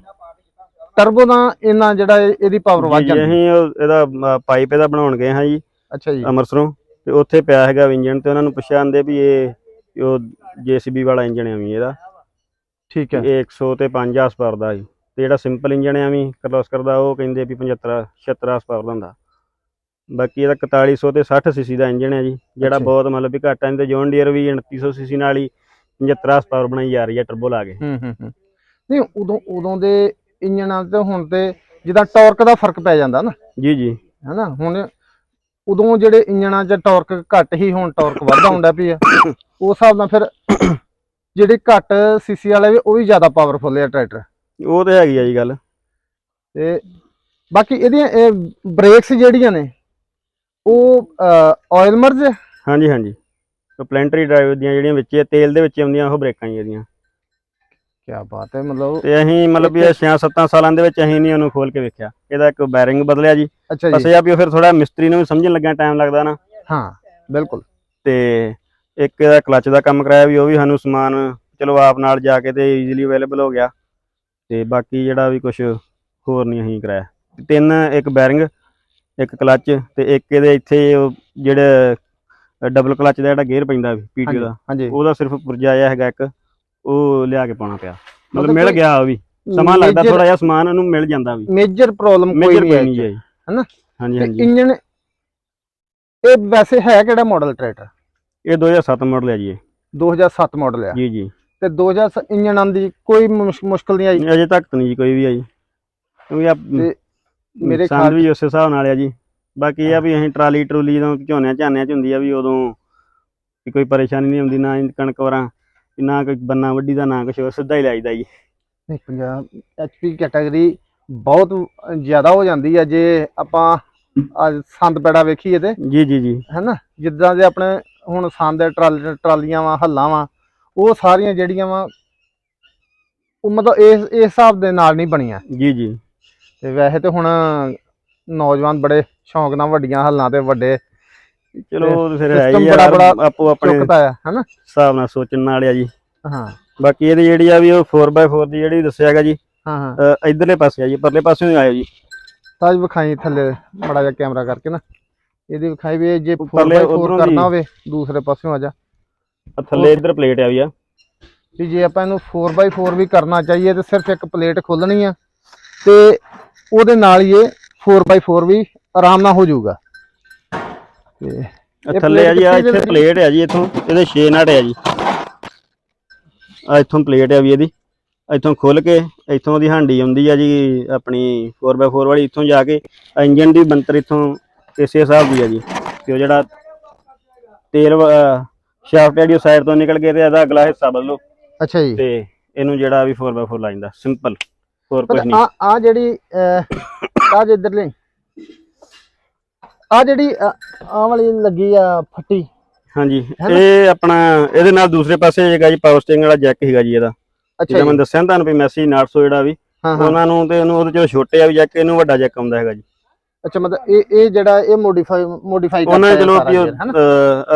ਟਰਬੋ ਦਾ ਇੰਨਾ ਜਿਹੜਾ ਇਹ- ਇਹਦੀ ਪਾਵਰ ਵੱਧ ਜਾਂਦੀ ਅਸੀਂ ਇਹਦਾ ਪਾਈਪ ਇਹਦਾ ਬਣਾਉਣ ਗਏ ਹਾਂ ਜੀ ਅੱਛਾ ਜੀ। ਅੰਮ੍ਰਿਤਸਰੋਂ। ਤੇ ਉੱਥੇ ਪਿਆ ਹੈਗਾ ਇੰਜਨ ਤੇ ਉਹਨਾਂ ਨੂੰ ਪੁੱਛਿਆ ਆਂਦੇ ਵੀ ਇਹ ਉਹ ਜੀਸੀਬੀ ਵਾਲਾ ਇੰਜਨ ਹੈ ਵੀ ਇਹਦਾ। ਠੀਕ ਹੈ। ਇਹ 100 ਤੇ 5 ਹਾਰਸ ਪਾਵਰ ਦਾ ਜੀ। ਤੇ ਜਿਹੜਾ ਸਿੰਪਲ ਇੰਜਨ ਹੈ ਵੀ ਕਰਲੋਸਕਰ ਦਾ ਉਹ ਕਹਿੰਦੇ ਵੀ 75 76 ਹਾਰਸ ਪਾਵਰ ਦਾ ਹੁੰਦਾ। ਬਾਕੀ ਇਹਦਾ 4100 ਤੇ 60 ਸੀਸੀ ਦਾ ਇੰਜਨ ਹੈ ਜੀ ਜਿਹੜਾ। ਬਹੁਤ ਮਤਲਬ ਵੀ ਘੱਟ ਹੈ ਤੇ ਜੌਨ ਡੀਅਰ ਵੀ 2900 ਸੀਸੀ ਨਾਲ ਹੀ 75 ਹਾਰਸ ਪਾਵਰ ਬਣਾਈ ਜਾ ਰਹੀ ਹੈ ਟਰਬੋ ਲਾ ਕੇ। ਹੂੰ ਹੂੰ ਨਹੀਂ ਉਦੋਂ ਉਦੋਂ ਦੇ ਇੰਜਨਾਂ ਤੇ ਹੁਣ ਤੇ ਜਿੱਦਾਂ ਟਾਰਕ ਦਾ ਫ਼ਰਕ ਪੈ ਜਾਂਦਾ ਨਾ। ਜੀ ਜੀ। ਹੈਨਾ ਹੁਣ ਉਦੋਂ ਜਿਹੜੇ ਇੰਜਣਾਂ 'ਚ ਟਾਰਕ ਘੱਟ ਹੀ ਹੁਣ ਟਾਰਕ ਵੱਧਦਾ ਹੁੰਦਾ ਪਈ ਆ। <coughs> ਉਸ ਹਿਸਾਬ ਨਾਲ ਫਿਰ <coughs> ਜਿਹੜੇ ਘੱਟ ਸੀਸੀ ਵਾਲੇ ਵੀ ਉਹ ਵੀ ਜ਼ਿਆਦਾ ਪਾਵਰਫੁਲ ਆ ਟਰੈਕਟਰ ਉਹ ਤੇ ਹੈਗੀ ਆ ਜੀ ਗੱਲ। ਤੇ ਬਾਕੀ ਇਹਦੀਆਂ ਬ੍ਰੇਕਸ ਜਿਹੜੀਆਂ ਨੇ ਉਹ ਆਇਲ ਮਰਜ ਹਾਂਜੀ ਹਾਂਜੀ। ਸਪਲੈਂਟਰੀ ਡਰਾਈਵ ਦੀਆਂ ਜਿਹੜੀਆਂ ਵਿੱਚ ਇਹ ਤੇਲ ਦੇ ਵਿੱਚ ਆਉਂਦੀਆਂ ਉਹ ਬ੍ਰੇਕਾਂ ਹੀ ਇਹਦੀਆਂ। ਕੀ ਬਾਤ ਹੈ ਮਤਲਬ ਤੇ ਅਸੀਂ ਮਤਲਬ ਵੀ 6-7 ਸਾਲਾਂ ਦੇ ਵਿੱਚ ਅਸੀਂ ਨਹੀਂ ਉਹਨੂੰ ਖੋਲ ਕੇ ਵੇਖਿਆ। ਇਹਦਾ ਇੱਕ ਬੈਰਿੰਗ ਬਦਲਿਆ ਜੀ। ਅੱਛਾ ਬਸ ਜੀ ਇਹ ਆ ਵੀ ਉਹ ਫਿਰ ਥੋੜਾ ਮਿਸਤਰੀ ਨੂੰ ਵੀ ਸਮਝਣ ਲੱਗਿਆ ਟਾਈਮ ਲੱਗਦਾ ਨਾ। ਹਾਂ ਬਿਲਕੁਲ। ਤੇ ਇੱਕ ਇਹਦਾ ਕਲਚ ਦਾ ਕੰਮ ਕਰਾਇਆ ਵੀ ਉਹ ਵੀ ਸਾਨੂੰ ਸਮਾਨ ਚਲੋ ਆਪ ਨਾਲ ਜਾ ਕੇ ਤੇ ਈਜ਼ੀਲੀ ਅਵੇਲੇਬਲ ਹੋ ਗਿਆ। ਤੇ ਬਾਕੀ ਜਿਹੜਾ ਵੀ ਕੁਝ ਹੋਰ ਨਹੀਂ ਅਸੀਂ ਕਰਾਇਆ। ਤਿੰਨ ਇੱਕ ਬੈਰਿੰਗ ਇੱਕ ਕਲਚ ਤੇ ਇੱਕ ਇਹਦੇ ਇੱਥੇ ਜਿਹੜੇ ਡਬਲ ਕਲਚ ਦਾ ਜਿਹੜਾ ਗੇਅਰ ਪੈਂਦਾ ਪੀਟੀਓ ਦਾ। ਉਹਦਾ ਸਿਰਫ ਪੁਰਜਾ ਆਇਆ ਹੈਗਾ ਇੱਕ। ਉਹ ਲਿਆ ਕੇ ਪਾਉਣਾ ਪਿਆ। ਮਤਲਬ ਮਿਲ ਗਿਆ ਉਹ ਵੀ। ਸਮਾਂ ਲੱਗਦਾ ਥੋੜਾ ਜਿਹਾ ਸਮਾਨ ਉਹਨੂੰ ਮਿਲ ਜਾਂਦਾ ਵੀ। ਮੇਜਰ ਪ੍ਰੋਬਲਮ ਕੋਈ ਨਹੀਂ ਹੈ ਹੈ ਹਨਾ? ਹਾਂਜੀ ਹਾਂਜੀ। ਇੰਜਨ ਇਹ ਵੈਸੇ ਹੈ ਕਿਹੜਾ ਮਾਡਲ ਟਰੈਕਟਰ ਇਹ 2007 ਮਾਡਲ ਹੈ ਜੀ ਇਹ। 2007 ਮਾਡਲ ਆ। ਜੀ ਜੀ। ਤੇ 2000 ਇੰਜਨ ਆਂਦੀ ਕੋਈ ਮੁਸ਼- ਮੁਸ਼ਕਲ ਨਹੀਂ ਆਈ? ਅਜੇ ਤੱਕ ਨਹੀਂ ਜੀ ਕੋਈ ਵੀ ਆਈ। ਕਿਉਂਕਿ ਆ ਮੇਰੇ ਖਿਆਲ ਵੀ ਉਸੇ ਹਿਸਾਬ ਨਾਲ ਆ ਜੀ। ਬਾਕੀ ਇਹ ਆ ਵੀ ਅਸੀਂ ਟਰਾਲੀ ਟਰੂਲੀ ਜਦੋਂ ਝੋਨਿਆਂ ਝਾਨਿਆਂ ਚ ਹੁੰਦੀ ਆ ਵੀ ਉਦੋਂ ਕੋਈ ਪਰੇਸ਼ਾਨੀ ਨਹੀਂ ਹੁੰਦੀ ਨਾ ਹੀ ਕਣਕ ਵਰਾਂ। ਵੀ ਨਾ ਕੋਈ ਬੰਨਾ ਵੱਡੀ ਦਾ ਨਾ ਕੁਛ ਹੋਰ ਸਿੱਧਾ ਹੀ ਲਾਈਦਾ ਜੀ। ਨਹੀਂ ਪੰਜਾਬ ਐਚਪੀ ਕੈਟਾਗਰੀ ਬਹੁਤ ਜ਼ਿਆਦਾ ਹੋ ਜਾਂਦੀ ਹੈ ਜੇ ਆਪਾਂ ਅੱਜ ਸੰਦ ਪੈੜਾ ਵੇਖੀਏ ਤੇ। ਜੀ ਜੀ ਜੀ। ਹੈਨਾ? ਜਿੱਦਾਂ ਦੇ ਆਪਣੇ ਹੁਣ ਸੰਦ ਹੈ, ਟਰਾਲ ਟਰਾਲੀਆਂ ਵਾ ਹੱਲਾਂ ਵਾ ਉਹ ਸਾਰੀਆਂ ਜਿਹੜੀਆਂ ਵਾ ਉਹ ਮਤਲਬ ਇਸ ਇਸ ਹਿਸਾਬ ਦੇ ਨਾਲ ਨਹੀਂ ਬਣੀਆਂ। ਜੀ ਜੀ। ਤੇ ਵੈਸੇ ਤੇ ਹੁਣ ਨੌਜਵਾਨ ਬੜੇ ਸ਼ੌਂਕ ਨਾਲ ਵੱਡੀਆਂ ਹੱਲਾਂ ਤੇ ਵੱਡੇ ਚਲੋ ਤਾਂ ਫਿਰ ਹੈ ਹੀ ਆ ਆਪੋ ਆਪਣੇ ਚੁੱਕਦਾ ਆ ਹੈਨਾ? ਹਿਸਾਬ ਨਾਲ ਸੋਚਣ ਨਾਲ ਆ ਜੀ। ਹਾਂ। ਬਾਕੀ ਇਹਦੀ ਜਿਹੜੀ ਆ ਵੀ ਉਹ 4x4 ਦੀ ਜਿਹੜੀ ਦੱਸਿਆ ਹੈਗਾ ਜੀ ਹਾਂ ਹਾਂ। ਇਧਰਲੇ ਪਾਸੇ ਆ ਜੀ ਪਰਲੇ ਪਾਸੇ ਨੂੰ ਆਇਓ ਜੀ। ਤਾਜ ਵਿਖਾਈ ਥੱਲੇ ਮੜਾ ਜਿਹਾ ਕੈਮਰਾ ਕਰਕੇ ਨਾ। ਇਹਦੀ ਵਿਖਾਈ ਵੀ ਜੇ ਉੱਪਰਲੇ 4x4 ਉੱਧਰੋਂ ਦੀ- ਕਰਨਾ ਹੋਵੇ ਦੂਸਰੇ ਪਾਸਿਓਂ ਆ ਜਾ। ਥੱਲੇ ਇਧਰ ਪਲੇਟ ਆ ਵੀ ਆ। ਵੀ ਜੇ ਆਪਾਂ ਇਹਨੂੰ 4x4 ਵੀ ਕਰਨਾ ਚਾਹੀਏ ਤੇ ਸਿਰਫ ਇੱਕ ਪਲੇਟ ਖੋਲਣੀ ਆ ਤੇ ਉਹਦੇ ਨਾਲ ਹੀ ਇਹ 4x4 ਵੀ ਆਰਾਮ ਨਾਲ ਹੋ ਜਾਊਗਾ। ਤੇ ਥੱਲੇ ਆ ਜੀ ਆ ਇੱਥੇ ਪਲੇਟ ਹੈ ਜੀ ਇੱਥੋਂ ਇਹਦੇ 6 ਨਟ ਹੈ ਜੀ। ਆ ਇੱਥੋਂ ਪਲੇਟ ਹੈ ਵੀ ਇਹਦੀ ਇੱਥੋਂ ਖੁੱਲ ਕੇ ਇੱਥੋਂ ਦੀ ਹਾਂਡੀ ਆਉਂਦੀ ਆ ਜੀ ਆਪਣੀ 4x4 ਵਾਲੀ ਇੱਥੋਂ ਜਾ ਕੇ ਇੰਜਨ ਦੀ ਬੰਤਰ ਇੱਥੋਂ ਇਸੇ ਹਿਸਾਬ ਦੀ ਆ ਜੀ। ਤੇ ਉਹ ਜਿਹੜਾ ਤੇਲ ਸ਼ਾਫਟ ਜਿਹੜੀ ਸਾਈਡ ਤੋਂ ਨਿਕਲ ਕੇ ਤੇ ਇਹਦਾ ਅਗਲਾ ਹਿੱਸਾ ਬਦਲੋ। ਅੱਛਾ ਜੀ। ਤੇ ਇਹਨੂੰ ਜਿਹੜਾ ਵੀ 4x4 ਲਾ ਜਾਂਦਾ ਸਿੰਪਲ ਹੋਰ ਕੁਝ ਨਹੀਂ। ਆ ਆ ਜਿਹੜੀ ਆ ਜੇ ਇਧਰਲੇ ਆ ਜਿਹੜੀ ਆ ਵਾਲੀ ਲੱਗੀ ਆ ਫੱਟੀ। ਹਾਂਜੀ? ਇਹ ਆਪਣਾ ਇਹਦੇ ਨਾਲ ਦੂਸਰੇ ਪਾਸੇ ਹੈਗਾ ਜੀ ਪਾਵਰ ਸਟੀਅਰਿੰਗ ਵਾਲਾ ਜੈਕ ਹੈਗਾ ਜੀ ਇਹਦਾ। ਅੱਛਾ ਜਿਹੜਾ ਮੈਂ ਦੱਸਿਆ ਤੁਹਾਨੂੰ ਵੀ ਮੈਸੀ 900 ਜਿਹੜਾ ਵੀ ਉਹਨਾਂ ਨੂੰ ਤੇ ਉਹਨੂੰ ਉਹਦੇ ਚੋਂ ਛੋਟੇ ਆ ਵੀ ਜੈਕ ਇਹਨੂੰ ਵੱਡਾ ਜੈਕ ਆਉਂਦਾ ਹੈਗਾ ਜੀ। ਅੱਛਾ ਮਤਲਬ ਇਹ ਇਹ ਜਿਹੜਾ ਇਹ ਮੋਡੀਫਾਈ ਮੋਡੀਫਾਈ ਉਹਨਾਂ ਨੇ? ਚਲੋ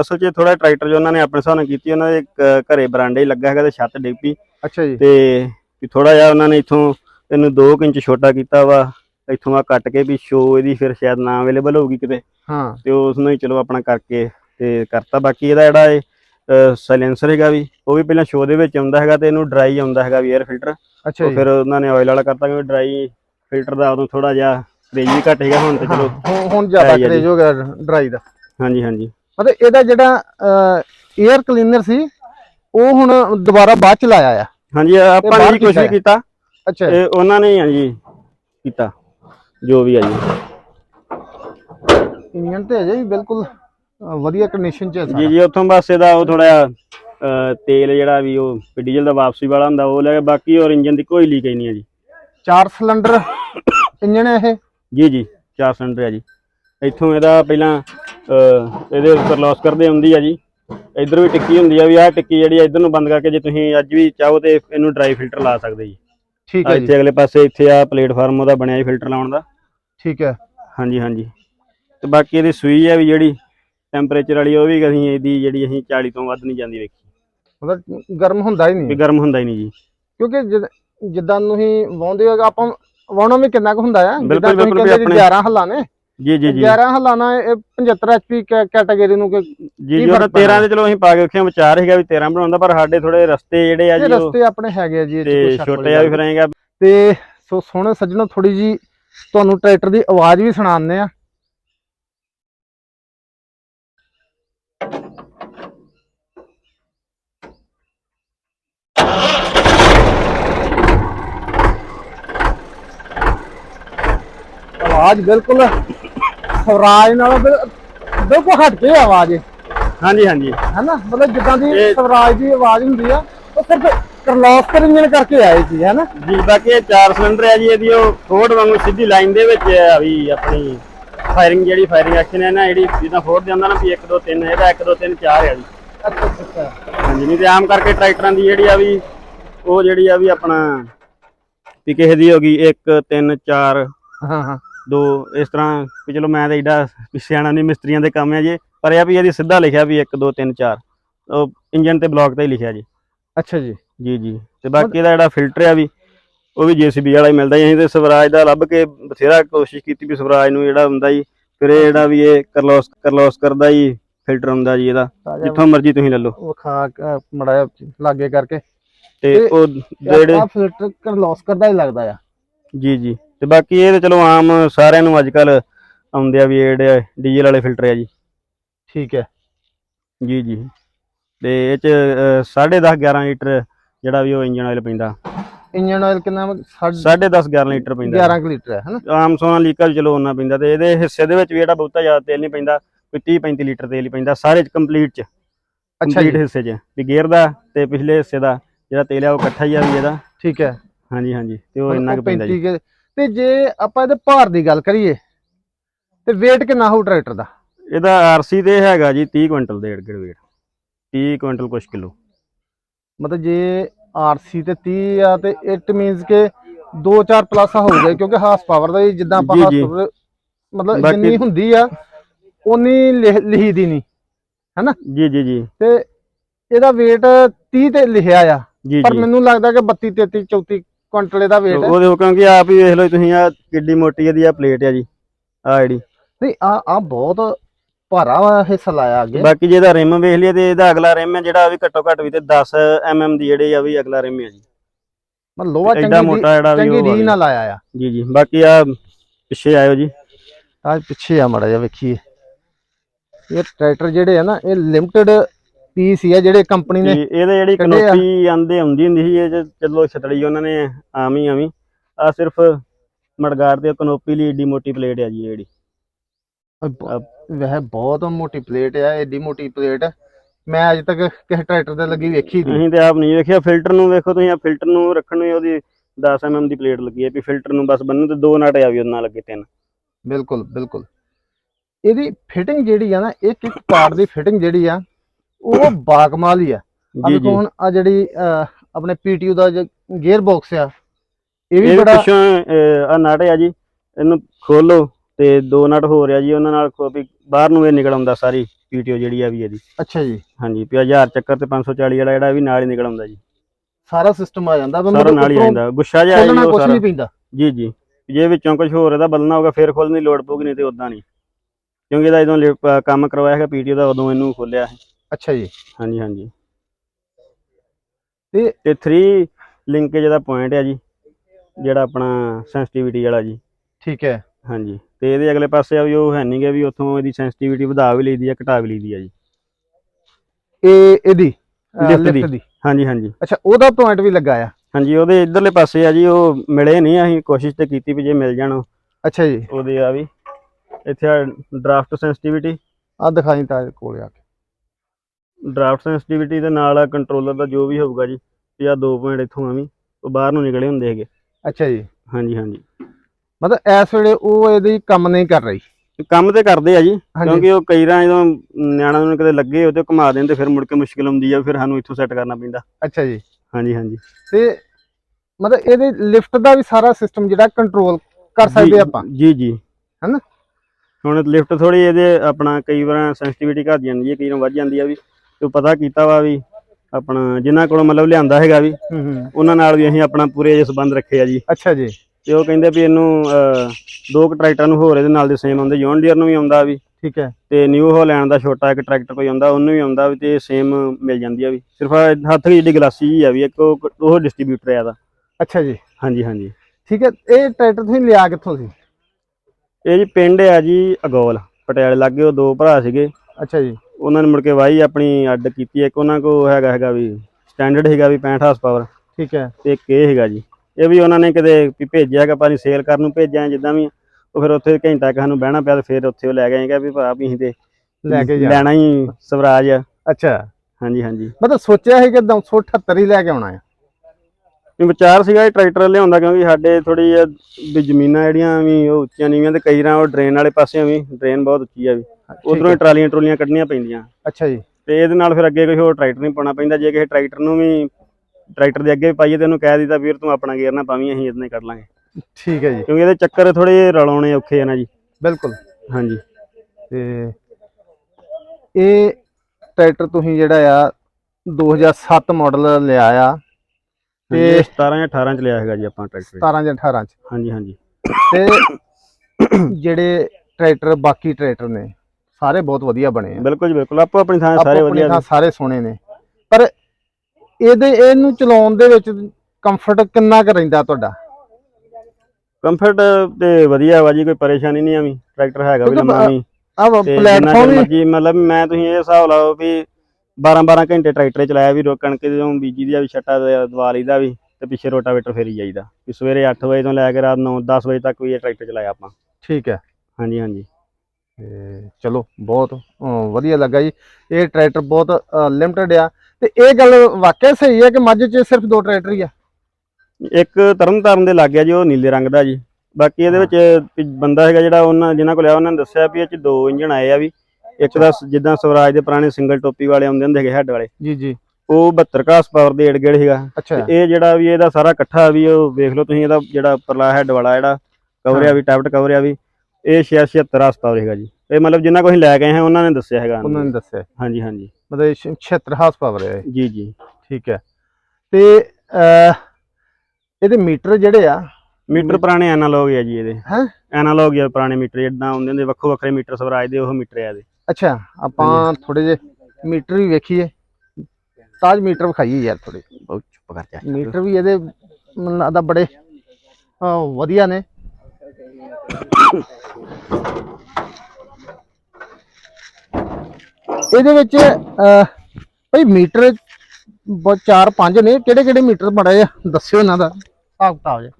ਅਸਲ 'ਚ ਥੋੜਾ ਟਰੈਕਟਰ ਜੋ ਉਹਨਾਂ ਨੇ ਆਪਣੇ ਹਿਸਾਬ ਨਾਲ ਕੀਤੀ ਉਹਨਾਂ ਦੇ ਇੱਕ ਘਰੇ ਬਰਾਂਡੇ ਲੱਗਾ ਹੈਗਾ ਤੇ ਛੱਤ ਡਿੱਗ ਪਈ। ਅੱਛਾ ਜੀ। ਤੇ ਵੀ ਥੋੜਾ ਜਿਹਾ ਉਹਨਾਂ ਨੇ ਇੱਥੋਂ ਇਹਨੂੰ 2 ਇੰਚ ਛੋਟਾ ਕੀਤਾ ਵਾ ਇੱਥੋਂ ਆ ਕੱਟ ਕੇ ਵੀ ਸ਼ੋ ਇਹਦੀ ਫਿਰ ਸ਼ਾਇਦ ਨਾ ਅਵੇਲੇਬਲ ਹੋਊਗੀ ਕਿਤੇ। ਹਾਂ। ਤੇ ਉਸ ਨੂੰ ਹੀ ਚਲੋ ਆਪਣਾ ਕਰਕੇ ਤੇ ਕਰਤਾ। ਬਾਕੀ ਇਹਦਾ ਜਿਹੜਾ ਇਹ ਸਾਇਲੈਂਸਰ ਹੈਗਾ ਵੀ ਉਹ ਵੀ ਪਹਿਲਾਂ ਸ਼ੋ ਦੇ ਵਿੱਚ ਆਉਂਦਾ ਹੈਗਾ ਤੇ ਇਹਨੂੰ ਡਰਾਈ ਆਉਂਦਾ ਹੈਗਾ ਵੀ 에ਅਰ ਫਿਲਟਰ ਅੱਛਾ ਜੀ। ਫਿਰ ਉਹਨਾਂ ਨੇ ਆਇਲ ਵਾਲਾ ਕਰਤਾ ਕਿਉਂਕਿ ਡਰਾਈ ਫਿਲਟਰ ਦਾ ਉਦੋਂ ਥੋੜਾ ਜਿਹਾ ਰੇਂਜ ਵੀ ਘੱਟ ਹੈਗਾ ਹੁਣ ਤੇ ਚਲੋ ਹੁਣ ਜ਼ਿਆਦਾ। ਕਰੇਜ ਹੋ ਗਿਆ ਡਰਾਈ ਦਾ। ਹਾਂਜੀ ਹਾਂਜੀ। ਮਤਲਬ ਇਹਦਾ ਜਿਹੜਾ 에ਅਰ ਕਲੀਨਰ ਸੀ ਉਹ ਹੁਣ ਦੁਬਾਰਾ ਬਾਅਦ ਚ ਲਾਇਆ ਆ। ਹਾਂਜੀ ਆਪਾਂ ਜੀ ਕੁਝ ਵੀ। ਕੀਤਾ ਅੱਛਾ। ਇਹ ਉਹਨਾਂ ਨੇ ਹਾਂਜੀ ਕੀਤਾ। ਜੋ ਵੀ ਆ ਜੀ। ਇੰਜਨ ਤੇ ਅਜੇ ਵੀ ਬਿਲਕੁਲ ਵਧੀਆ ਕੰਡੀਸ਼ਨ ਚ ਹੈ ਜੀ ਸਾਰਾ। ਜੀ ਉੱਥੋਂ ਬਸ ਇਹਦਾ ਉਹ ਥੋੜਾ ਤੇਲ ਜਿਹੜਾ ਵੀ ਉਹ ਡੀਜ਼ਲ ਦਾ ਵਾਪਸੀ ਵਾਲਾ ਹੁੰਦਾ ਉਹ ਲੈ ਕੇ ਬਾਕੀ ਔਰ ਇੰਜਨ ਦੀ ਕੋਈ ਲੀਕ ਹੀ ਨਹੀਂ ਹੈ ਜੀ। ਚਾਰ ਸਿਲੰਡਰ ਇੰਜਨ ਹੈ ਇਹ? ਜੀ ਜੀ 4 ਸਿਲੰਡਰ ਹੈ ਜੀ। ਇੱਥੋਂ ਇਹਦਾ ਪਹਿਲਾਂ ਅਹ, ਇਹਦੇ ਉੱਪਰ ਲੌਸ ਕਰਦੇ ਹੁੰਦੀ ਆ ਜੀ। ਇੱਧਰ ਵੀ ਟਿੱਕੀ ਹੁੰਦੀ ਆ ਵੀ ਆਹ ਟਿੱਕੀ ਜਿਹੜੀ ਆ ਇੱਧਰ ਨੂੰ ਬੰਦ ਕਰਕੇ ਜੇ ਤੁਸੀਂ ਅੱਜ ਵੀ ਚਾਹੋ ਤੇ ਇਹਨੂੰ ਡਰਾਈ ਫਿਲਟਰ ਲਾ ਸਕਦੇ ਜੀ। ਠੀਕ ਆਹ ਹੈ ਜੀ। ਇੱਥੇ ਅਗਲੇ ਪਾਸੇ ਇੱਥੇ ਆ ਪਲੇਟਫਾਰਮ ਉਹਦਾ ਬਣਿਆ ਜੀ ਫਿਲਟਰ ਲਾਉਣ ਦਾ। ਠੀਕ ਹੈ। ਹਾਂਜੀ ਹਾਂਜੀ। ਤੇ ਬਾਕੀ ਇਹਦੀ ਸੂਈ ਆ ਵੀ ਜਿਹੜੀ ਟੈਂਪਰੇਚਰ ਵਾਲੀ ਉਹ ਵੀ ਅਸੀਂ ਇਹਦੀ ਜਿਹੜੀ ਅਸੀਂ 40 ਤੋਂ ਵੱਧ ਨਹੀਂ ਜਾਂਦੀ ਵੇਖੀ। ਮਤਲਬ ਗਰਮ ਹੁੰਦਾ ਹੀ ਵੀ ਨਹੀਂ ਗਰਮ ਹੁੰਦਾ ਹੀ ਨਹੀਂ ਜੀ। ਕਿਉਂਕਿ ਜਿੱਦ- ਜਿੱਦਾਂ ਤੁਸੀਂ ਵਾਉਂਦੇ ਹੋ ਆਪਾਂ ਵਾਉਣਾ ਵੀ ਕਿੰਨਾ ਕੁ ਹੁੰਦਾ ਆ। ਜਿੱਦਾਂ ਬਿਲਕੁਲ, ਤੁਸੀਂ ਬਿਲਕੁਲ, ਕਹਿੰਦੇ ਜੀ ਆਪਣੇ- 11 ਹੱਲਾਂ ਨੇ। ਜੀ ਜੀ ਜੀ। 11 ਹੱਲਾਂ ਨਾਲ ਇਹ 75 ਐਚਪੀ ਕੈਟਾਗਰੀ ਨੂੰ ਕਿ- ਜੀ ਕੀ ਜੀ ਉਹਦਾ ਫ਼ਰਕ ਪੈਣਾ? 13 ਦੇ ਚਲੋ ਅਸੀਂ ਪਾ ਕੇ ਵੇਖਿਆ ਵਿਚਾਰ ਹੈਗਾ ਵੀ 13 ਬਣਾਉਂਦਾ ਪਰ ਸਾਡੇ ਥੋੜੇ ਰਸਤੇ ਜਿਹੜੇ ਆ ਇਹ ਜੀ ਉਹ ਰਸਤੇ ਆਪਣੇ ਹੈਗੇ ਆ ਜੀ ਇਹ 'ਚ ਤੇ ਕੋਈ ਸ਼ੱਕ ਛੋਟੇ ਆ ਵੀ ਗੱਲ ਫਿਰ ਆਏਗਾ ਤੇ ਸੋ ਸੋਹਣੇ ਸੱਜਣੋ ਥੋੜੀ ਜੀ ਤੁਹਾਨੂੰ ਟਰੈਕਟਰ ਦੀ ਆਵਾਜ਼ ਵੀ ਸੁਣਾਉਂਦੇ ਆ। ਆਵਾਜ਼ ਬਿਲਕੁਲ ਸਵਰਾਜ ਨਾਲ ਬਿਲ- ਬਿਲਕੁਲ ਹਟ ਕੇ ਆਵਾਜ਼। ਹਾਂਜੀ ਹਾਂਜੀ। ਹੈਨਾ? ਮਤਲਬ ਜਿੱਦਾਂ ਦੀ ਸਵਰਾਜ ਦੀ ਆਵਾਜ਼ ਹੁੰਦੀ ਆ ਉਹ ਸਿਰਫ ਕਰਲੋਸਕਰ ਇੰਜਨ ਕਰਕੇ ਆਏ ਸੀ ਹੈਨਾ? ਜੀ ਬਾਕੀ ਇਹ 4 ਸਿਲੰਡਰ ਹੈ ਜੀ ਇਹਦੀ ਉਹ ਫੋਰਡ ਵਾਂਗੂ ਸਿੱਧੀ ਲਾਈਨ ਦੇ ਵਿੱਚ ਆ ਵੀ ਆਪਣੀ ਫਾਇਰਿੰਗ ਜਿਹੜੀ ਫਾਇਰਿੰਗ ਐਕਸ਼ਨ ਹੈ ਨਾ ਜਿਹੜੀ ਜਿੱਦਾਂ ਫੋਰਡ ਦੇ ਹੁੰਦਾ ਨਾ ਵੀ 1 2 3 ਇਹਦਾ 1 2 3 4 ਹੈ ਜੀ। ਅੱਛਾ ਅੱਛਾ ਹਾਂਜੀ ਨਹੀਂ ਤੇ ਆਮ ਕਰਕੇ ਟਰੈਕਟਰਾਂ ਦੀ ਜਿਹੜੀ ਆ ਵੀ ਉਹ ਜਿਹੜੀ ਆ ਵੀ ਆਪਣਾ ਵੀ ਕਿਸੇ ਦੀ ਹੋ ਗਈ 1 3 4 ਹਾਂ ਹਾਂ। ਦੋ ਇਸ ਤਰ੍ਹਾਂ ਵੀ ਚਲੋ ਮੈਂ ਤਾਂ ਵੀ ਸਿਆਣਾ ਨਹੀਂ ਮਿਸਤਰੀਆਂ ਦੇ ਕੰਮ ਹੈ ਜੇ ਪਰ ਇਹ ਵੀ ਇਹਦੀ ਸਿੱਧਾ ਲਿਖਿਆ ਵੀ 1 2 3 4 ਉਹ ਇੰਜਨ ਤੇ ਬਲੌਕ ਤੇ ਹੀ ਲਿਖਿਆ ਜੀ। ਅੱਛਾ ਜੀ। ਜੀ ਜੀ। ਤੇ ਬਾਕੀ ਇਹਦਾ ਜਿਹੜਾ ਫਿਲਟਰ ਆ ਵੀ ਉਹ ਵੀ ਜੀਸੀਬੀ ਵਾਲਾ ਹੀ ਮਿਲਦਾ ਜੀ। ਅਸੀਂ ਤੇ ਸਵਰਾਜ ਦਾ ਲੱਭ ਕੇ ਬਥੇਰਾ ਕੋਸ਼ਿਸ਼ ਕੀਤੀ ਵੀ ਸਵਰਾਜ ਨੂੰ ਜਿਹੜਾ ਹੁੰਦਾ ਜੀ ਫਿਰ ਇਹ ਜਿਹੜਾ ਵੀ ਇਹ ਕਰਲੋਸ ਕਰਲੋਸ ਕਰਦਾ ਜੀ ਫਿਲਟਰ ਹੁੰਦਾ ਜੀ ਇਹਦਾ। ਜਿੱਥੋਂ ਮਰਜ਼ੀ ਤੁਸੀਂ ਲੈ ਲਓ। ਵਿਖਾ ਮੜਾ ਲਾਗੇ ਕਰਕੇ। ਤੇ ਉਹ ਜਿਹੜੇ ਆ ਫਿਲਟਰ ਕਰ ਲਾਸ ਕਰਦਾ ਹੀ ਲੱਗਦਾ ਆ। ਜੀ ਜੀ। ਤੇ ਬਾਕੀ ਇਹ ਤੇ ਚਲੋ ਆਮ ਸਾਰਿਆਂ ਨੂੰ ਅੱਜ ਕੱਲ ਆਉਂਦੇ ਆ ਵੀ ਇਹ ਜਿਹੜੇ ਡੀਜ਼ਲ ਵਾਲੇ ਫਿਲਟਰ ਆ ਜੀ। ਠੀਕ ਹੈ। ਜੀ ਜੀ। ਤੇ ਇਹ ਚ 10.5 11 ਲੀਟਰ ਜਿਹੜਾ ਵੀ ਉਹ ਇੰਜਨ ਆਇਲ ਪੈਂਦਾ। ਇੰਜਨ ਆਇਲ ਕਿੰਨਾ 10.5 11 ਲੀਟਰ ਪੈਂਦਾ। 11 ਲੀਟਰ ਹੈ ਹਨਾ ਆਮ ਸੋਨਾ ਲੀਕਾ ਵੀ ਚਲੋ ਉਹਨਾਂ ਪੈਂਦਾ ਤੇ ਇਹਦੇ ਹਿੱਸੇ ਦੇ ਵਿੱਚ ਵੀ ਜਿਹੜਾ ਬਹੁਤਾ ਜ਼ਿਆਦਾ ਤੇਲ ਨਹੀਂ ਪੈਂਦਾ ਕੋਈ 30 35 ਲੀਟਰ ਤੇਲ ਹੀ ਪੈਂਦਾ ਸਾਰੇ ਚ ਕੰਪਲੀਟ ਚ। ਅੱਛਾ ਕੰਪਲੀਟ ਹਿੱਸੇ ਚ। ਵੀ ਗੇਅਰ ਦਾ ਤੇ ਪਿਛਲੇ ਹਿੱਸੇ ਦਾ ਜਿਹੜਾ ਤੇਲ ਆ ਉਹ ਇਕੱਠਾ ਹੀ ਆ ਵੀ ਇਹਦਾ। ਠੀਕ ਹੈ। ਹਾਂਜੀ ਹਾਂਜੀ। ਤੇ ਉਹ ਇੰਨਾ ਕੁ ਪੈਂਦਾ ਜੀ। 35 ਕੇ- ਤੇ ਜੇ ਆਪਾਂ ਇਹਦੇ ਭਾਰ ਦੀ ਗੱਲ ਕਰੀਏ ਤੇ weight ਕਿੰਨਾ ਹੋਊ ਟਰੈਕਟਰ ਦਾ? ਇਹਦਾ ਆਰਸੀ ਤੇ ਹੈਗਾ ਜੀ 30 ਕੁਇੰਟਲ ਦੇ ਏੜ ਵੇਟ 30 ਕੁਇੰਟਲ ਕੁਛ ਕਿਲੋ। ਮਤਲਬ ਜੇ ਆਰਸੀ ਤੇ 30 ਆ ਤੇ ਇਟ ਮੀਨਸ ਕਿ 2-4 ਪਲੱਸ ਹੋ ਗਏ ਕਿਉਂਕਿ ਹਾਰਸ ਪਾਵਰ ਦਾ ਜਿੱਦਾਂ ਆਪਾਂ ਹਾਰਸ। ਪਾਵਰ ਮਤਲਬ ਜਿੰਨੀ ਹੁੰਦੀ ਆ ਉਨੀ ਲਿਖ- ਦੀ ਨਹੀਂ ਜੀ ਜੀ ਜੀ। ਤੇ ਇਹਦਾ weight 30 ਤੇ ਲਿਖਿਆ ਆ। ਪਰ ਮੈਨੂੰ ਲੱਗਦਾ ਕਿ 32 33 34 ਕੁਇੰਟਲ ਇਹਦਾ weight ਉਹ ਦੇਖੋ ਕਿਉਂਕਿ ਆਪ ਹੀ ਵੇਖ ਲਓ ਤੁਸੀਂ ਆ ਕਿੱਡੀ ਮੋਟੀ ਇਹਦੀ ਆ ਪਲੇਟ ਆ ਜੀ ਆ ਜਿਹੜੀ। ਨਹੀਂ ਆ ਆ ਬਹੁਤ ਭਾਰਾ ਹਿੱਸਾ ਲਾਇਆ ਅੱਗੇ। ਬਾਕੀ ਜੇ ਇਹਦਾ ਰਿਮ ਵੇਖ ਲਈਏ ਤੇ ਇਹਦਾ ਅਗਲਾ ਰਿਮ ਹੈ ਜਿਹੜਾ ਵੀ ਘੱਟੋ ਘੱਟ ਵੀ ਤੇ 10 mm ਦੀ ਜਿਹੜੇ ਆ ਵੀ ਅਗਲਾ ਰਿਮ ਹੈ ਜੀ। ਮੈਂ ਲੋਹਾ ਐਡਾ ਚੰਗੀ ਦੀ- ਮੋਟਾ ਜਿਹੜਾ ਵੀ ਚੰਗੀ ਰੀ। ਨਾਲ ਆਇਆ ਆ। ਜੀ ਜੀ। ਬਾਕੀ ਆ ਪਿੱਛੇ ਆਇਓ ਜੀ। ਆ ਪਿੱਛੇ ਆ ਮੜਾ ਜਾ ਵੇਖੀਏ। ਇਹ ਟਰੈਕਟਰ ਜਿਹੜੇ ਆ ਨਾ ਇਹ ਲਿਮਟਿਡ ਪੀਸ ਹੀ ਆ ਜਿਹੜੇ ਕੰਪਨੀ ਨੇ ਇਹਦੇ ਜਿਹੜੀ। ਕਨੋਪੀ ਆਂਦੇ ਹੁੰਦੀ ਹੁੰਦੀ ਸੀ ਇਹ ਚਲੋ ਛਤੜੀ ਉਹਨਾਂ ਨੇ ਆਮੀ ਆਮੀ ਆ ਸਿਰਫ ਮੜਗਾੜ ਤੇ ਕਨੋਪੀ ਲਈ ਏਡੀ ਮੋਟੀ ਪਲੇਟ ਆ ਜੀ ਜਿਹੜੀ। ਵੈਸੇ ਬਹੁਤ ਮੋਟੀ ਪਲੇਟ ਆ ਏਡੀ ਮੋਟੀ ਪਲੇਟ। ਮੈਂ ਅਜੇ ਤੱਕ ਕਿਸੇ ਟਰੈਕਟਰ ਤੇ ਲੱਗੀ ਵੇਖੀ ਨਹੀਂ ਅਸੀਂ ਤੇ ਆਪ ਨਹੀਂ ਵੇਖਿਆ। ਫਿਲਟਰ ਨੂੰ ਵੇਖੋ ਤੁਸੀਂ ਆ ਫਿਲਟਰ ਨੂੰ ਰੱਖਣ ਨੂੰ ਉਹਦੀ 10 mm ਦੀ ਪਲੇਟ ਲੱਗੀ ਹੈ ਵੀ ਫਿਲਟਰ ਨੂੰ ਬਸ ਬੰਨਣ ਤੇ ਦੋ ਨਟ ਆ ਵੀ ਉਹਨਾਂ ਲੱਗੇ ਤਿੰਨ। ਬਿਲਕੁਲ ਬਿਲਕੁਲ। ਇਹਦੀ ਫਿਟਿੰਗ ਜਿਹੜੀ ਆ ਨਾ ਇੱਕ ਇੱਕ ਪਾਰਟ ਦੀ ਫਿਟਿੰਗ ਜਿਹੜੀ ਆ ਉਹ ਬਾਕਮਾਲ ਹੀ ਆ। ਜੀ ਜੀ। ਹੁਣ ਆ ਜਿਹੜੀ ਆਪਣੇ ਪੀਟੀਯੂ ਦਾ ਗੇਅਰ ਬਾਕਸ ਆ ਇਹ ਵੀ ਬੜਾ ਆ ਨਟ ਆ ਜੀ ਇਹਨੂੰ ਖੋਲੋ ਤੇ ਦੋ ਨਟ ਹੋ ਰਿਹਾ ਜੀ ਉਹਨਾਂ ਨਾਲ ਖੋ ਵੀ ਬਾਹਰ ਨੂੰ ਇਹ ਨਿਕਲ ਆਉਂਦਾ ਸਾਰੀ ਪੀਟੀਓ ਜਿਹੜੀ ਆ ਵੀ ਇਹਦੀ। ਅੱਛਾ ਜੀ। ਹਾਂਜੀ ਵੀ 1000 ਚੱਕਰ ਤੇ 540 ਵਾਲਾ ਜਿਹੜਾ ਇਹ ਵੀ ਨਾਲ ਹੀ ਨਿਕਲ ਆਉਂਦਾ ਜੀ। ਸਾਰਾ ਸਿਸਟਮ ਆ ਜਾਂਦਾ ਸਾਰਾ ਨਾਲ ਹੀ ਆਉਂਦਾ ਗੁੱਛਾ ਜਿਹਾ ਖੋਲ੍ਹਣਾ ਉਹ ਕੁਝ ਨਹੀਂ ਪੈਂਦਾ। ਜੀ ਜੀ। ਜੇ ਵਿੱਚੋਂ ਕੁਝ ਹੋਰ ਇਹਦਾ ਬਦਲਣਾ ਹੋਗਾ ਫਿਰ ਖੋਲਣ ਦੀ ਲੋੜ ਪਊਗੀ ਨਹੀਂ ਤੇ ਉਦਾਂ ਨਹੀਂ। ਕਿਉਂਕਿ ਇਹਦਾ ਜਦੋਂ ਕੰਮ ਕਰਵਾਇਆ ਹੈਗਾ ਪੀਟੀਓ ਦਾ ਉਦੋਂ ਇਹਨੂੰ ਖੋਲਿਆ ਹੈ। ਅੱਛਾ ਜੀ। ਹਾਂਜੀ ਹਾਂਜੀ। ਤੇ- ਤੇ 3 ਲਿੰਕੇਜ ਦਾ ਪੁਆਇੰਟ ਹੈ ਜੀ ਜਿਹੜਾ ਆਪਣਾ ਸੈਂਸਿਟੀਵਿਟੀ ਵਾਲਾ ਜੀ। ਠੀਕ ਹੈ। ਹਾਂਜੀ। ਤੇ ਇਹਦੇ ਅਗਲੇ ਪਾਸੇ ਆ ਵੀ ਉਹ ਹੈ ਨਹੀਂਗਾ ਵੀ ਉੱਥੋਂ ਇਹਦੀ ਸੈਂਸਿਟੀਵਿਟੀ ਵਧਾ ਵੀ ਲਈਦੀ ਆ ਘਟਾ ਵੀ ਲਈਦੀ ਆ ਜੀ। ਇਹ ਇਹਦੀ ਲਿਫਟ ਦੀ? ਹਾਂਜੀ ਹਾਂਜੀ। ਅੱਛਾ ਉਹਦਾ ਪੁਆਇੰਟ ਵੀ ਲੱਗਾ ਆ? ਹਾਂਜੀ ਉਹਦੇ ਇਧਰਲੇ ਪਾਸੇ ਆ ਜੀ ਉਹ ਮਿਲੇ ਨਹੀਂ ਅਸੀਂ ਕੋਸ਼ਿਸ਼ ਤੇ ਕੀਤੀ ਵੀ ਜੇ ਮਿਲ ਜਾਣ ਅੱਛਾ ਜੀ। ਉਹਦੇ ਆ ਵੀ ਇੱਥੇ ਆ ਡਰਾਫਟ ਸੈਂਸਿਟੀਵਿਟੀ ਆ ਦਿਖਾਈ ਤਾਂ ਕੋਲੇ ਆ ਕੇ। ਡਰਾਫਟ ਸੈਂਸਿਟੀਵਿਟੀ ਦੇ ਨਾਲ ਕੰਟਰੋਲਰ ਦਾ ਜੋ ਵੀ ਹੋਊਗਾ ਜੀ ਵੀ ਆ ਦੋ ਪੁਆਇੰਟ ਇੱਥੋਂ ਆ ਵੀ ਉਹ ਬਾਹਰ ਨੂੰ ਨਿਕਲੇ ਹੁੰਦੇ ਹੈਗੇ। ਅੱਛਾ ਜੀ। ਹਾਂਜੀ ਹਾਂਜੀ। ਮਤਲਬ ਇਸ ਵੇਲੇ ਉਹ ਇਹਦੀ ਕੰਮ ਨਹੀਂ ਕਰ ਰਹੀ। ਕੰਮ ਤੇ ਕਰਦੇ ਆ ਜੀ ਕਿਉਂਕਿ ਉਹ ਕਈ ਰਾਂ ਜਦੋਂ ਨਿਆਣਿਆਂ ਨੂੰ ਕਿਤੇ ਲੱਗੇ ਉਹ ਤੇ ਘੁਮਾ ਦਿੰਦੇ ਫਿਰ ਮੁੜ ਕੇ ਮੁਸ਼ਕਿਲ ਆਉਂਦੀ ਆ ਫਿਰ ਸਾਨੂੰ ਇੱਥੋਂ ਸੈੱਟ ਕਰਨਾ ਪੈਂਦਾ। ਅੱਛਾ ਜੀ। ਹਾਂਜੀ ਹਾਂਜੀ। ਤੇ ਮਤਲਬ ਇਹਦੇ ਲਿਫਟ ਦਾ ਵੀ ਸਾਰਾ ਸਿਸਟਮ ਜਿਹੜਾ ਕੰਟਰੋਲ ਕਰ ਸਕਦੇ ਆਪਾਂ? ਜੀ ਜੀ। ਹਨਾ? ਹੁਣ ਲਿਫਟ ਥੋੜੀ ਇਹਦੇ ਆਪਣਾ ਕਈ ਵਾਰ ਸੈਂਸਿਟੀਵਿਟੀ ਘਟ ਜਾਂਦੀ ਹੈ ਕਈ ਵਾਰ ਵੱਧ ਜਾਂਦੀ ਆ ਵੀ। ਤੇ ਪਤਾ ਕੀਤਾ ਵਾ ਵੀ ਆਪਣਾ ਜਿਨ੍ਹਾਂ ਕੋਲੋਂ ਮਤਲਬ ਲਿਆਂਦਾ ਹੈਗਾ ਵੀ ਹੂੰ ਹੂੰ। ਉਹਨਾਂ ਨਾਲ ਵੀ ਅਸੀਂ ਆਪਣਾ ਪੂਰੇ ਜੇ ਸੰਬੰਧ ਰੱਖੇ ਆ ਜੀ। ਅੱਛਾ ਜੀ। ਤੇ ਉਹ ਕਹਿੰਦੇ ਵੀ ਇਹਨੂੰ ਅਹ, ਦੋ ਕੁ ਟਰੈਕਟਰਾਂ ਨੂੰ ਹੋਰ ਇਹਦੇ ਨਾਲ ਦੇ ਸੇਮ ਆਉਂਦੇ ਜੌਨ ਡੀਅਰ ਨੂੰ ਵੀ ਆਉਂਦਾ ਵੀ ਠੀਕ ਹੈ। ਤੇ ਨਿਊ ਹਾਲੈਂਡ ਦਾ ਛੋਟਾ ਇੱਕ ਟਰੈਕਟਰ ਕੋਈ ਆਉਂਦਾ ਉਹਨੂੰ ਵੀ ਆਉਂਦਾ ਵੀ ਤੇ ਸੇਮ ਮਿਲ ਜਾਂਦੀ ਆ ਵੀ। ਸਿਰਫ ਆਹ ਹੱਥ ਦੀ ਜਿਹੜੀ ਗਲਾਸੀ ਜੀ ਆ ਵੀ ਇੱਕ ਉਹ ਉਹ ਡਿਸਟ੍ਰੀਬਿਊਟਰ ਆ ਦਾ ਅੱਛਾ ਜੀ। ਹਾਂਜੀ ਹਾਂਜੀ। ਠੀਕ ਹੈ ਇਹ ਟਰੈਕਟਰ ਤੁਸੀਂ ਲਿਆ ਕਿੱਥੋਂ ਸੀ? ਇਹ ਜੀ ਪਿੰਡ ਆ ਜੀ ਅਗੋਲ ਪਟਿਆਲੇ ਲਾਗੇ ਉਹ ਦੋ ਭਰਾ ਸੀਗੇ। ਅੱਛਾ ਜੀ। ਉਹਨਾਂ ਨੇ ਮੁੜ ਕੇ ਵਾਹੀ ਆਪਣੀ ਅੱਡ ਕੀਤੀ ਇੱਕ ਉਹਨਾਂ ਕੋ ਹੈਗਾ ਹੈਗਾ ਵੀ ਸਟੈਂਡਰਡ ਹੈਗਾ ਵੀ 65 ਹਾਰਸ ਪਾਵਰ ਠੀਕ ਹੈ। ਤੇ ਇੱਕ ਇਹ ਹੈਗਾ ਜੀ। ਇਹ ਵੀ ਉਹਨਾਂ ਨੇ ਕਿਤੇ ਵੀ ਭੇਜਿਆ ਹੈਗਾ ਪਾਣੀ ਸੇਲ ਕਰਨ ਨੂੰ ਭੇਜਿਆ ਜਿੱਦਾਂ ਵੀ ਉਹ ਫਿਰ ਉੱਥੇ ਘੰਟਾ ਕੁ ਸਾਨੂੰ ਬਹਿਣਾ ਪਿਆ ਤੇ ਫਿਰ ਉੱਥੇ ਉਹ ਲੈ ਗਏ ਕਿ ਵੀ ਭਾ ਵੀ ਤੇ ਲੈ ਕੇ ਲੈਣਾ ਹੀ ਸਵਰਾਜ ਆ। ਅੱਛਾ। ਹਾਂਜੀ ਹਾਂਜੀ। ਮਤਲਬ ਸੋਚਿਆ ਸੀ ਕਿ 278 ਹੀ ਲੈ ਕੇ ਆਉਣਾ ਹੈ ਵੀ ਵਿਚਾਰ ਸੀਗਾ ਇਹ ਟਰੈਕਟਰ ਲਿਆਉਂਦਾ ਕਿਉਂਕਿ ਸਾਡੇ ਥੋੜੀ ਵੀ ਜ਼ਮੀਨਾਂ ਜਿਹੜੀਆਂ ਵੀ ਉਹ ਉੱਚੀਆਂ ਨੀਵੀਆਂ ਤੇ ਕਈ ਰਾਂ ਉਹ ਡਰੇਨ ਵਾਲੇ ਪਾਸੇ ਵੀ ਡਰੇਨ ਬਹੁਤ ਉੱਚੀ ਆ ਵੀ। ਉਧਰੋਂ ਹੀ ਟਰਾਲੀਆਂ ਟਰੋਲੀਆਂ ਕੱਢਣੀਆਂ ਪੈਂਦੀਆਂ। ਅੱਛਾ ਜੀ। ਤੇ ਇਹਦੇ ਨਾਲ ਫਿਰ ਅੱਗੇ ਕੋਈ ਹੋਰ ਟਰੈਕਟਰ ਨਹੀਂ ਪਾਉਣਾ ਪੈਂਦਾ ਜੇ ਕਿਸੇ ਟਰੈਕਟਰ ਨੂੰ ਵੀ ਟਰੈਕਟਰ ਦੇ ਅੱਗੇ ਵੀ ਪਾਈਏ ਤੇ ਉਹਨੂੰ ਕਹਿ ਦਿੱਤਾ ਵੀਰ ਤੂੰ ਆਪਣਾ ਗੇਅਰ ਨਾ ਪਾਵੀਂ ਅਸੀਂ ਇਹਦੇ ਕਰ ਲਾਂਗੇ। ਠੀਕ ਹੈ ਜੀ। ਕਿਉਂਕਿ ਇਹਦੇ ਚੱਕਰ ਥੋੜੇ ਜਿਹੇ ਰਲਾਉਣੇ ਔਖੇ ਆ ਨਾ ਜੀ। ਬਿਲਕੁਲ। ਹਾਂਜੀ। ਤੇ ਇਹ ਟਰੈਕਟਰ ਤੁਸੀਂ ਜਿਹੜਾ ਆ 2007 ਮਾਡਲ ਲਿਆ ਆ। ਤੇ ਤੇ 17 ਜਾਂ 18 ਚ ਲਿਆ ਹੈਗਾ ਜੀ ਆਪਾਂ ਟਰੈਕਟਰ। 17 ਜਾਂ 18 ਚ। ਹਾਂਜੀ ਹਾਂਜੀ। ਤੇ ਜਿਹੜੇ ਟਰੈਕਟਰ ਬਾਕੀ ਟਰੈਕਟਰ ਨੇ ਸਾਰੇ ਬਹੁਤ ਵਧੀਆ ਬਣੇ ਆ। ਬਿਲਕੁਲ ਜੀ ਬਿਲਕੁਲ ਆਪੋ ਆਪਣੀ ਥਾਂ ਸਾਰੇ ਵਧੀਆ ਥਾਂ ਸਾਰੇ ਸੋਹਣੇ ਨੇ। ਪਰ ਇਹਦੇ ਇਹਨੂੰ ਚਲਾਉਣ ਦੇ ਵਿੱਚ ਕੰਫਰਟ ਕਿੰਨਾ ਕੁ ਰਹਿੰਦਾ ਤੁਹਾਡਾ? ਕੰਫਰਟ ਤੇ ਵਧੀਆ ਵਾ ਜੀ ਕੋਈ ਪਰੇਸ਼ਾਨੀ ਨਹੀਂ ਆਵੀਂ ਟਰੈਕਟਰ ਹੈਗਾ ਵੀ ਲੰਮਾ ਵੀ ਆ ਪਲੇਟਫਾਰਮ ਮਰਜ਼ੀ ਮਤਲਬ ਮੈਂ ਤੁਸੀਂ ਇਹ ਹਿਸਾਬ ਲਾਓ ਵੀ 12 12 ਘੰਟੇ ਟਰੈਕਟਰ ਚਲਾਇਆ ਵੀ ਰੋ- ਕਣਕ ਜਦੋਂ ਬੀਜੀ ਦੀ ਆ ਵੀ ਛੱਟਾ ਦੇ- ਦਵਾ ਲਈਦਾ ਵੀ ਤੇ ਪਿੱਛੇ ਰੋਟਾਵੇਟਰ ਫੇਰੀ ਜਾਈਦਾ। ਵੀ ਸਵੇਰੇ 8 ਵਜੇ ਤੋਂ ਲੈ ਕੇ ਰਾਤ 9 10 ਵਜੇ ਤੱਕ ਵੀ ਇਹ ਟਰੈਕਟਰ ਚਲਾਇਆ ਆਪਾਂ। ਠੀਕ ਹੈ। ਹਾਂਜੀ ਹਾਂਜੀ। ਤੇ ਚਲੋ ਬਹੁਤ ਵਧੀਆ ਲੱਗਾ ਜੀ। ਇਹ ਟਰੈਕਟਰ ਬਹੁਤ ਲਿਮਟਿਡ ਆ। ਤੇ ਇਹ ਗੱਲ ਵਾਕਿਆ ਸਹੀ ਹੈ ਕਿ ਮੱਝ 'ਚ ਸਿਰਫ ਦੋ ਟਰੈਕਟਰ ਹੀ ਆ? ਇੱਕ ਤਰਨਤਾਰਨ ਦੇ ਲੱਗ ਗਿਆ ਜੀ ਉਹ ਨੀਲੇ ਰੰਗ ਦਾ ਜੀ। ਬਾਕੀ ਇਹਦੇ ਵਿੱਚ ਬੰਦਾ ਹੈਗਾ ਜਿਹੜਾ ਉਹਨਾਂ ਜਿਨ੍ਹਾਂ ਕੋਲ ਆ ਉਹਨਾਂ ਨੇ ਦੱਸਿਆ ਵੀ ਇਹ ਚ ਦੋ ਇੰਜਣ ਆਏ ਆ ਵੀ। ਇੱਕ ਦਾ ਜਿੱਦਾਂ ਸਵਰਾਜ ਦੇ ਪੁਰਾਣੇ ਸਿੰਗਲ ਟੋਪੀ ਵਾਲੇ ਆਉਂਦੇ ਹੁੰਦੇ ਹੈਗੇ ਹੈਡ ਵਾਲੇ। ਜੀ ਜੀ। ਉਹ 72 ਕਾਸ ਪਾਵਰ ਦੇ ਏੜ ਸੀਗਾ। ਅੱਛਾ। ਤੇ ਇਹ ਜਿਹੜਾ ਵੀ ਇਹਦਾ ਸਾਰਾ ਇਕੱਠਾ ਵੀ ਉਹ ਵੇਖ ਲਓ ਤੁਸੀਂ ਇਹਦਾ ਜਿਹੜਾ ਉੱਪਰਲਾ ਹੈਡ ਵਾਲਾ ਜਿਹੜਾ ਕਵਰ ਆ ਹਾਂ। ਵੀ ਟੈਬਟ ਕਵਰ ਆ ਵੀ ਇਹ 76 ਹਾਰਸ ਪਾਵਰ ਹੈਗਾ ਜੀ। ਇਹ ਮਤਲਬ ਜਿੰਨਾ ਕੋਈ ਲੈ ਗਏ ਹੈ ਉਹਨਾਂ ਨੇ ਦੱਸਿਆ ਹੈਗਾ। ਉਹਨਾਂ ਨੇ ਦੱਸਿਆ। ਹਾਂਜੀ ਹਾਂਜੀ। ਮਤਲਬ ਇਹ 76 ਹਾਰਸ ਪਾਵਰ ਹੈ। ਜੀ ਜੀ। ਠੀਕ ਹੈ। ਤੇ ਇਹਦੇ ਮੀਟਰ ਜਿਹੜੇ ਆ ਮੀਟਰ ਪੁਰਾਣੇ ਐਨਾਲੌਗ ਆ ਜੀ ਇਹਦੇ। ਹੈਂ? ਐਨਾਲੌਗ ਆ ਪੁਰਾਣੇ ਮੀਟਰ ਜਿੱਦਾਂ ਹੁੰਦੇ ਹੁੰਦੇ ਵੱਖੋ ਵੱਖਰੇ ਮੀਟਰ ਸਵਰਾਜ ਦੇ ਉਹ ਮੀਟਰ ਆ ਇਹਦੇ। ਅੱਛਾ ਆਪਾਂ ਥੋੜੇ ਜਿਹੇ ਮੀਟਰ ਵੀ ਵੇਖੀਏ। ਤਾਜ ਮੀਟਰ ਵਿਖਾਈਏ ਯਾਰ ਥੋੜੇ ਬਹੁਤ ਚੁੱਪ ਕਰ ਜਾ। ਮੀਟਰ ਵੀ ਇਹਦੇ ਲੱਗਦਾ ਬੜੇ ਵਧੀਆ ਨੇ। ਇਹਦੇ ਵਿੱਚ ਭਈ ਮੀਟਰ ਚਾਰ ਪੰਜ ਨੇ। ਕਿਹੜੇ ਕਿਹੜੇ ਮੀਟਰ ਬੜਾ ਆ ਦੱਸਿਓ ਇਹਨਾਂ ਦਾ। ਹਿਸਾਬ ਕਿਤਾਬ ਜੀ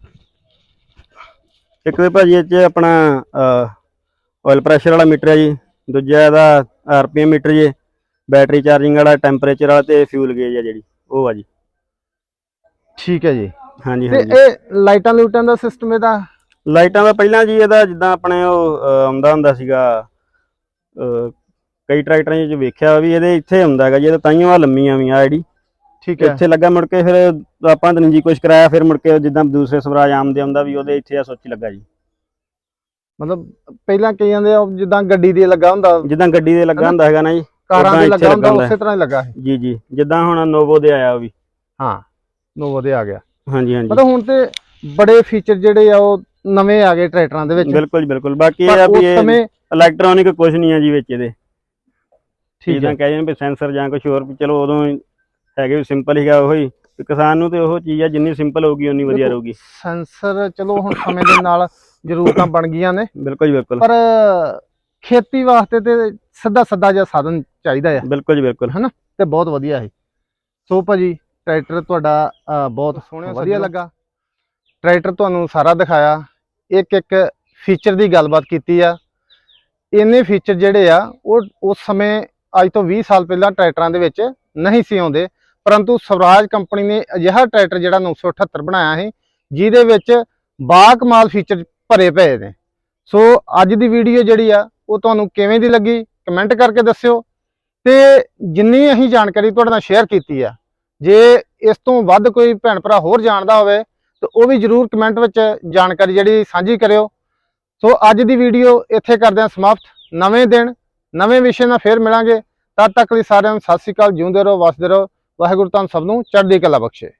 ਇੱਕ ਤੇ ਭਾਜੀ ਇਹ ਚ ਆਪਣਾ ਆਇਲ ਪ੍ਰੈਸ਼ਰ ਵਾਲਾ ਮੀਟਰ ਹੈ ਜੀ। ਦੂਜਾ ਇਹਦਾ ਆਰਪੀਐਮ ਮੀਟਰ ਜੀ। ਬੈਟਰੀ ਚਾਰਜਿੰਗ ਵਾਲਾ ਟੈਂਪਰੇਚਰ ਵਾਲਾ ਤੇ ਫਿਊਲ ਗੇਜ ਆ ਜਿਹੜੀ। ਉਹ ਆ ਜੀ। ਠੀਕ ਹੈ ਜੀ। ਹਾਂਜੀ ਤੇ ਹਾਂਜੀ। ਇਹ ਲਾਈਟਾਂ ਲੂਟਾਂ ਦਾ ਸਿਸਟਮ ਇਹਦਾ? ਲਾਈਟਾਂ ਦਾ ਪਹਿਲਾਂ ਜੀ ਇਹਦਾ ਜਿੱਦਾਂ ਆਪਣੇ ਉਹ ਆਉਂਦਾ ਹੁੰਦਾ ਸੀਗਾ ਕਈ ਟਰੈਕਟਰਾਂ 'ਚ ਵੇਖਿਆ ਵੀ ਇਹਦੇ ਇੱਥੇ ਹੁੰਦਾ ਹੈਗਾ ਜੀ ਤਾਈਓ ਆ ਲੰਮੀਆਂ ਵੀ ਆ ਜਿਹੜੀ। ਠੀਕ ਹੈ। ਇੱਥੇ ਲੱਗਾ ਮੁੜ ਕੇ ਫਿਰ ਆਪਾਂ ਤਾਂ ਜੀ ਕੁਛ ਕਰਾਇਆ ਫਿਰ ਮੁੜ ਕੇ ਜਿੱਦਾਂ ਦੂਸਰੇ ਸਵਰਾਜ ਆਮ ਦੇ ਆਉਂਦਾ ਵੀ ਉਹਦੇ ਇੱਥੇ ਆ ਸੁੱਚ ਲੱਗਾ ਜੀ। ਮਤਲਬ ਪਹਿਲਾਂ ਕਈ ਜਾਂਦੇ ਆ ਜਿੱਦਾਂ ਗੱਡੀ ਦੇ ਲੱਗਾ ਹੁੰਦਾ। ਜਿੱਦਾਂ ਗੱਡੀ ਦੇ ਲੱਗਾ? ਹੁੰਦਾ ਹੈਗਾ ਨਾ ਜੀ ਕਾਰਾਂ ਦੇ ਲੱਗਾ ਹੁੰਦਾ ਉਸੇ ਤਰ੍ਹਾਂ ਹੀ ਲੱਗਾ ਹੈ ਜੀ ਜੀ ਜਿੱਦਾਂ ਹੁਣ ਨੋਵੋ ਦੇ ਆਇਆ ਉਹ ਵੀ। ਹਾਂ ਨੋਵੋ ਦੇ ਆ ਗਿਆ। ਹਾਂਜੀ ਹਾਂਜੀ। ਮਤਲਬ ਹੁਣ ਤੇ ਬੜੇ ਫੀਚਰ ਜਿਹੜੇ ਆ ਉਹ ਨਵੇਂ ਆ ਗਏ ਟਰੈਕਟਰਾਂ ਦੇ ਵਿੱਚ। ਬਿਲਕੁਲ ਜੀ, ਬਿਲਕੁਲ। ਬਾਕੀ ਇਹ ਆ ਵੀ ਇਹ ਇਲੈਕਟ੍ਰੋਨਿਕ ਕੁਝ ਨਹੀਂ ਆ ਜੀ ਵਿੱਚ ਇਹਦੇ। ਠੀਕ ਜਿੱਦਾਂ ਹੈ। ਕਹਿ ਜਾਂਦੇ ਵੀ ਸੈਂਸਰ ਜਾਂ ਕੁਝ ਹੋਰ ਵੀ ਚਲੋ ਉਦੋਂ ਹੀ ਹੈਗੇ ਵੀ ਸਿੰਪਲ ਹੀਗਾ ਉਹੀ ਵੀ ਕਿਸਾਨ ਨੂੰ ਤੇ ਉਹ ਚੀਜ਼ ਆ ਜਿੰਨੀ ਸਿੰਪਲ ਹੋਊਗੀ ਉਨੀ ਵਧੀਆ ਰਹੂਗੀ। ਸੈਂਸਰ ਚਲੋ ਹੁਣ ਸਮੇਂ ਦੇ ਨਾਲ ਜ਼ਰੂਰਤਾਂ ਬਣ ਗਈਆਂ ਨੇ। ਬਿਲਕੁਲ ਜੀ ਬਿਲਕੁਲ। ਪਰ ਖੇਤੀ ਵਾਸਤੇ ਤੇ ਸਿੱਧਾ ਸਿੱਧਾ ਜਿਹਾ ਸਾਧਨ ਚਾਹੀਦਾ ਆ। ਬਿਲਕੁਲ ਜੀ ਬਿਲਕੁਲ। ਤੇ ਬਹੁਤ ਵਧੀਆ ਹੈ ਸੋ ਭਾਜੀ ਟਰੈਕਟਰ ਤੁਹਾਡਾ ਬਹੁਤ ਸੋਹਣਾ ਵਧੀਆ ਲੱਗਾ। ਟਰੈਕਟਰ ਤੁਹਾਨੂੰ ਸਾਰਾ ਦਿਖਾਇਆ। ਇੱਕ ਇੱਕ ਫੀਚਰ ਦੀ ਗੱਲਬਾਤ ਕੀਤੀ ਆ। ਇੰਨੇ ਫੀਚਰ ਜਿਹੜੇ ਆ ਉਹ ਉਸ ਸਮੇਂ ਅੱਜ ਤੋਂ 20 ਸਾਲ ਪਹਿਲਾਂ ਟਰੈਕਟਰਾਂ ਦੇ ਵਿੱਚ ਨਹੀਂ ਸੀ ਆਉਂਦੇ। ਪਰੰਤੂ ਸਵਰਾਜ ਕੰਪਨੀ ਨੇ ਅਜਿਹਾ ਟਰੈਕਟਰ ਜਿਹੜਾ 978 ਬਣਾਇਆ ਸੀ, ਜਿਹਦੇ ਵਿੱਚ ਬਾ ਕਮਾਲ ਫੀਚਰ ਭਰੇ ਪਏ ਨੇ। ਸੋ ਅੱਜ ਦੀ ਵੀਡੀਓ ਜਿਹੜੀ ਆ, ਉਹ ਤੁਹਾਨੂੰ ਕਿਵੇਂ ਦੀ ਲੱਗੀ ਕਮੈਂਟ ਕਰਕੇ ਦੱਸਿਓ। ਤੇ ਜਿੰਨੀ ਅਸੀਂ ਜਾਣਕਾਰੀ ਤੁਹਾਡੇ ਨਾਲ ਸ਼ੇਅਰ ਕੀਤੀ ਆ, ਜੇ ਇਸ ਤੋਂ ਵੱਧ ਕੋਈ ਭੈਣ ਭਰਾ ਹੋਰ ਜਾਣਦਾ ਹੋਵੇ, ਤਾਂ ਉਹ ਵੀ ਜਰੂਰ ਕਮੈਂਟ ਵਿੱਚ ਜਾਣਕਾਰੀ ਜਿਹੜੀ ਸਾਂਝੀ ਕਰਿਓ। ਸੋ ਅੱਜ ਦੀ ਵੀਡੀਓ ਇੱਥੇ ਕਰਦੇ ਹਾਂ ਸਮਾਪਤ। ਨਵੇਂ ਦਿਨ ਨਵੇਂ ਵਿਸ਼ੇ ਨਾਲ ਫੇਰ ਮਿਲਾਂਗੇ। ਤਦ ਤੱਕ ਲਈ ਸਾਰਿਆਂ ਨੂੰ ਸਤਿ ਸ਼੍ਰੀ ਅਕਾਲ, ਜਿਉਂਦੇ ਰਹੋ, ਵਸਦੇ ਰਹੋ। ਵਾਹਿਗੁਰੂ ਤੁਹਾਨੂੰ ਸਭ ਨੂੰ ਚੜ੍ਹਦੀ ਕਲਾ ਬਖਸ਼ੇ।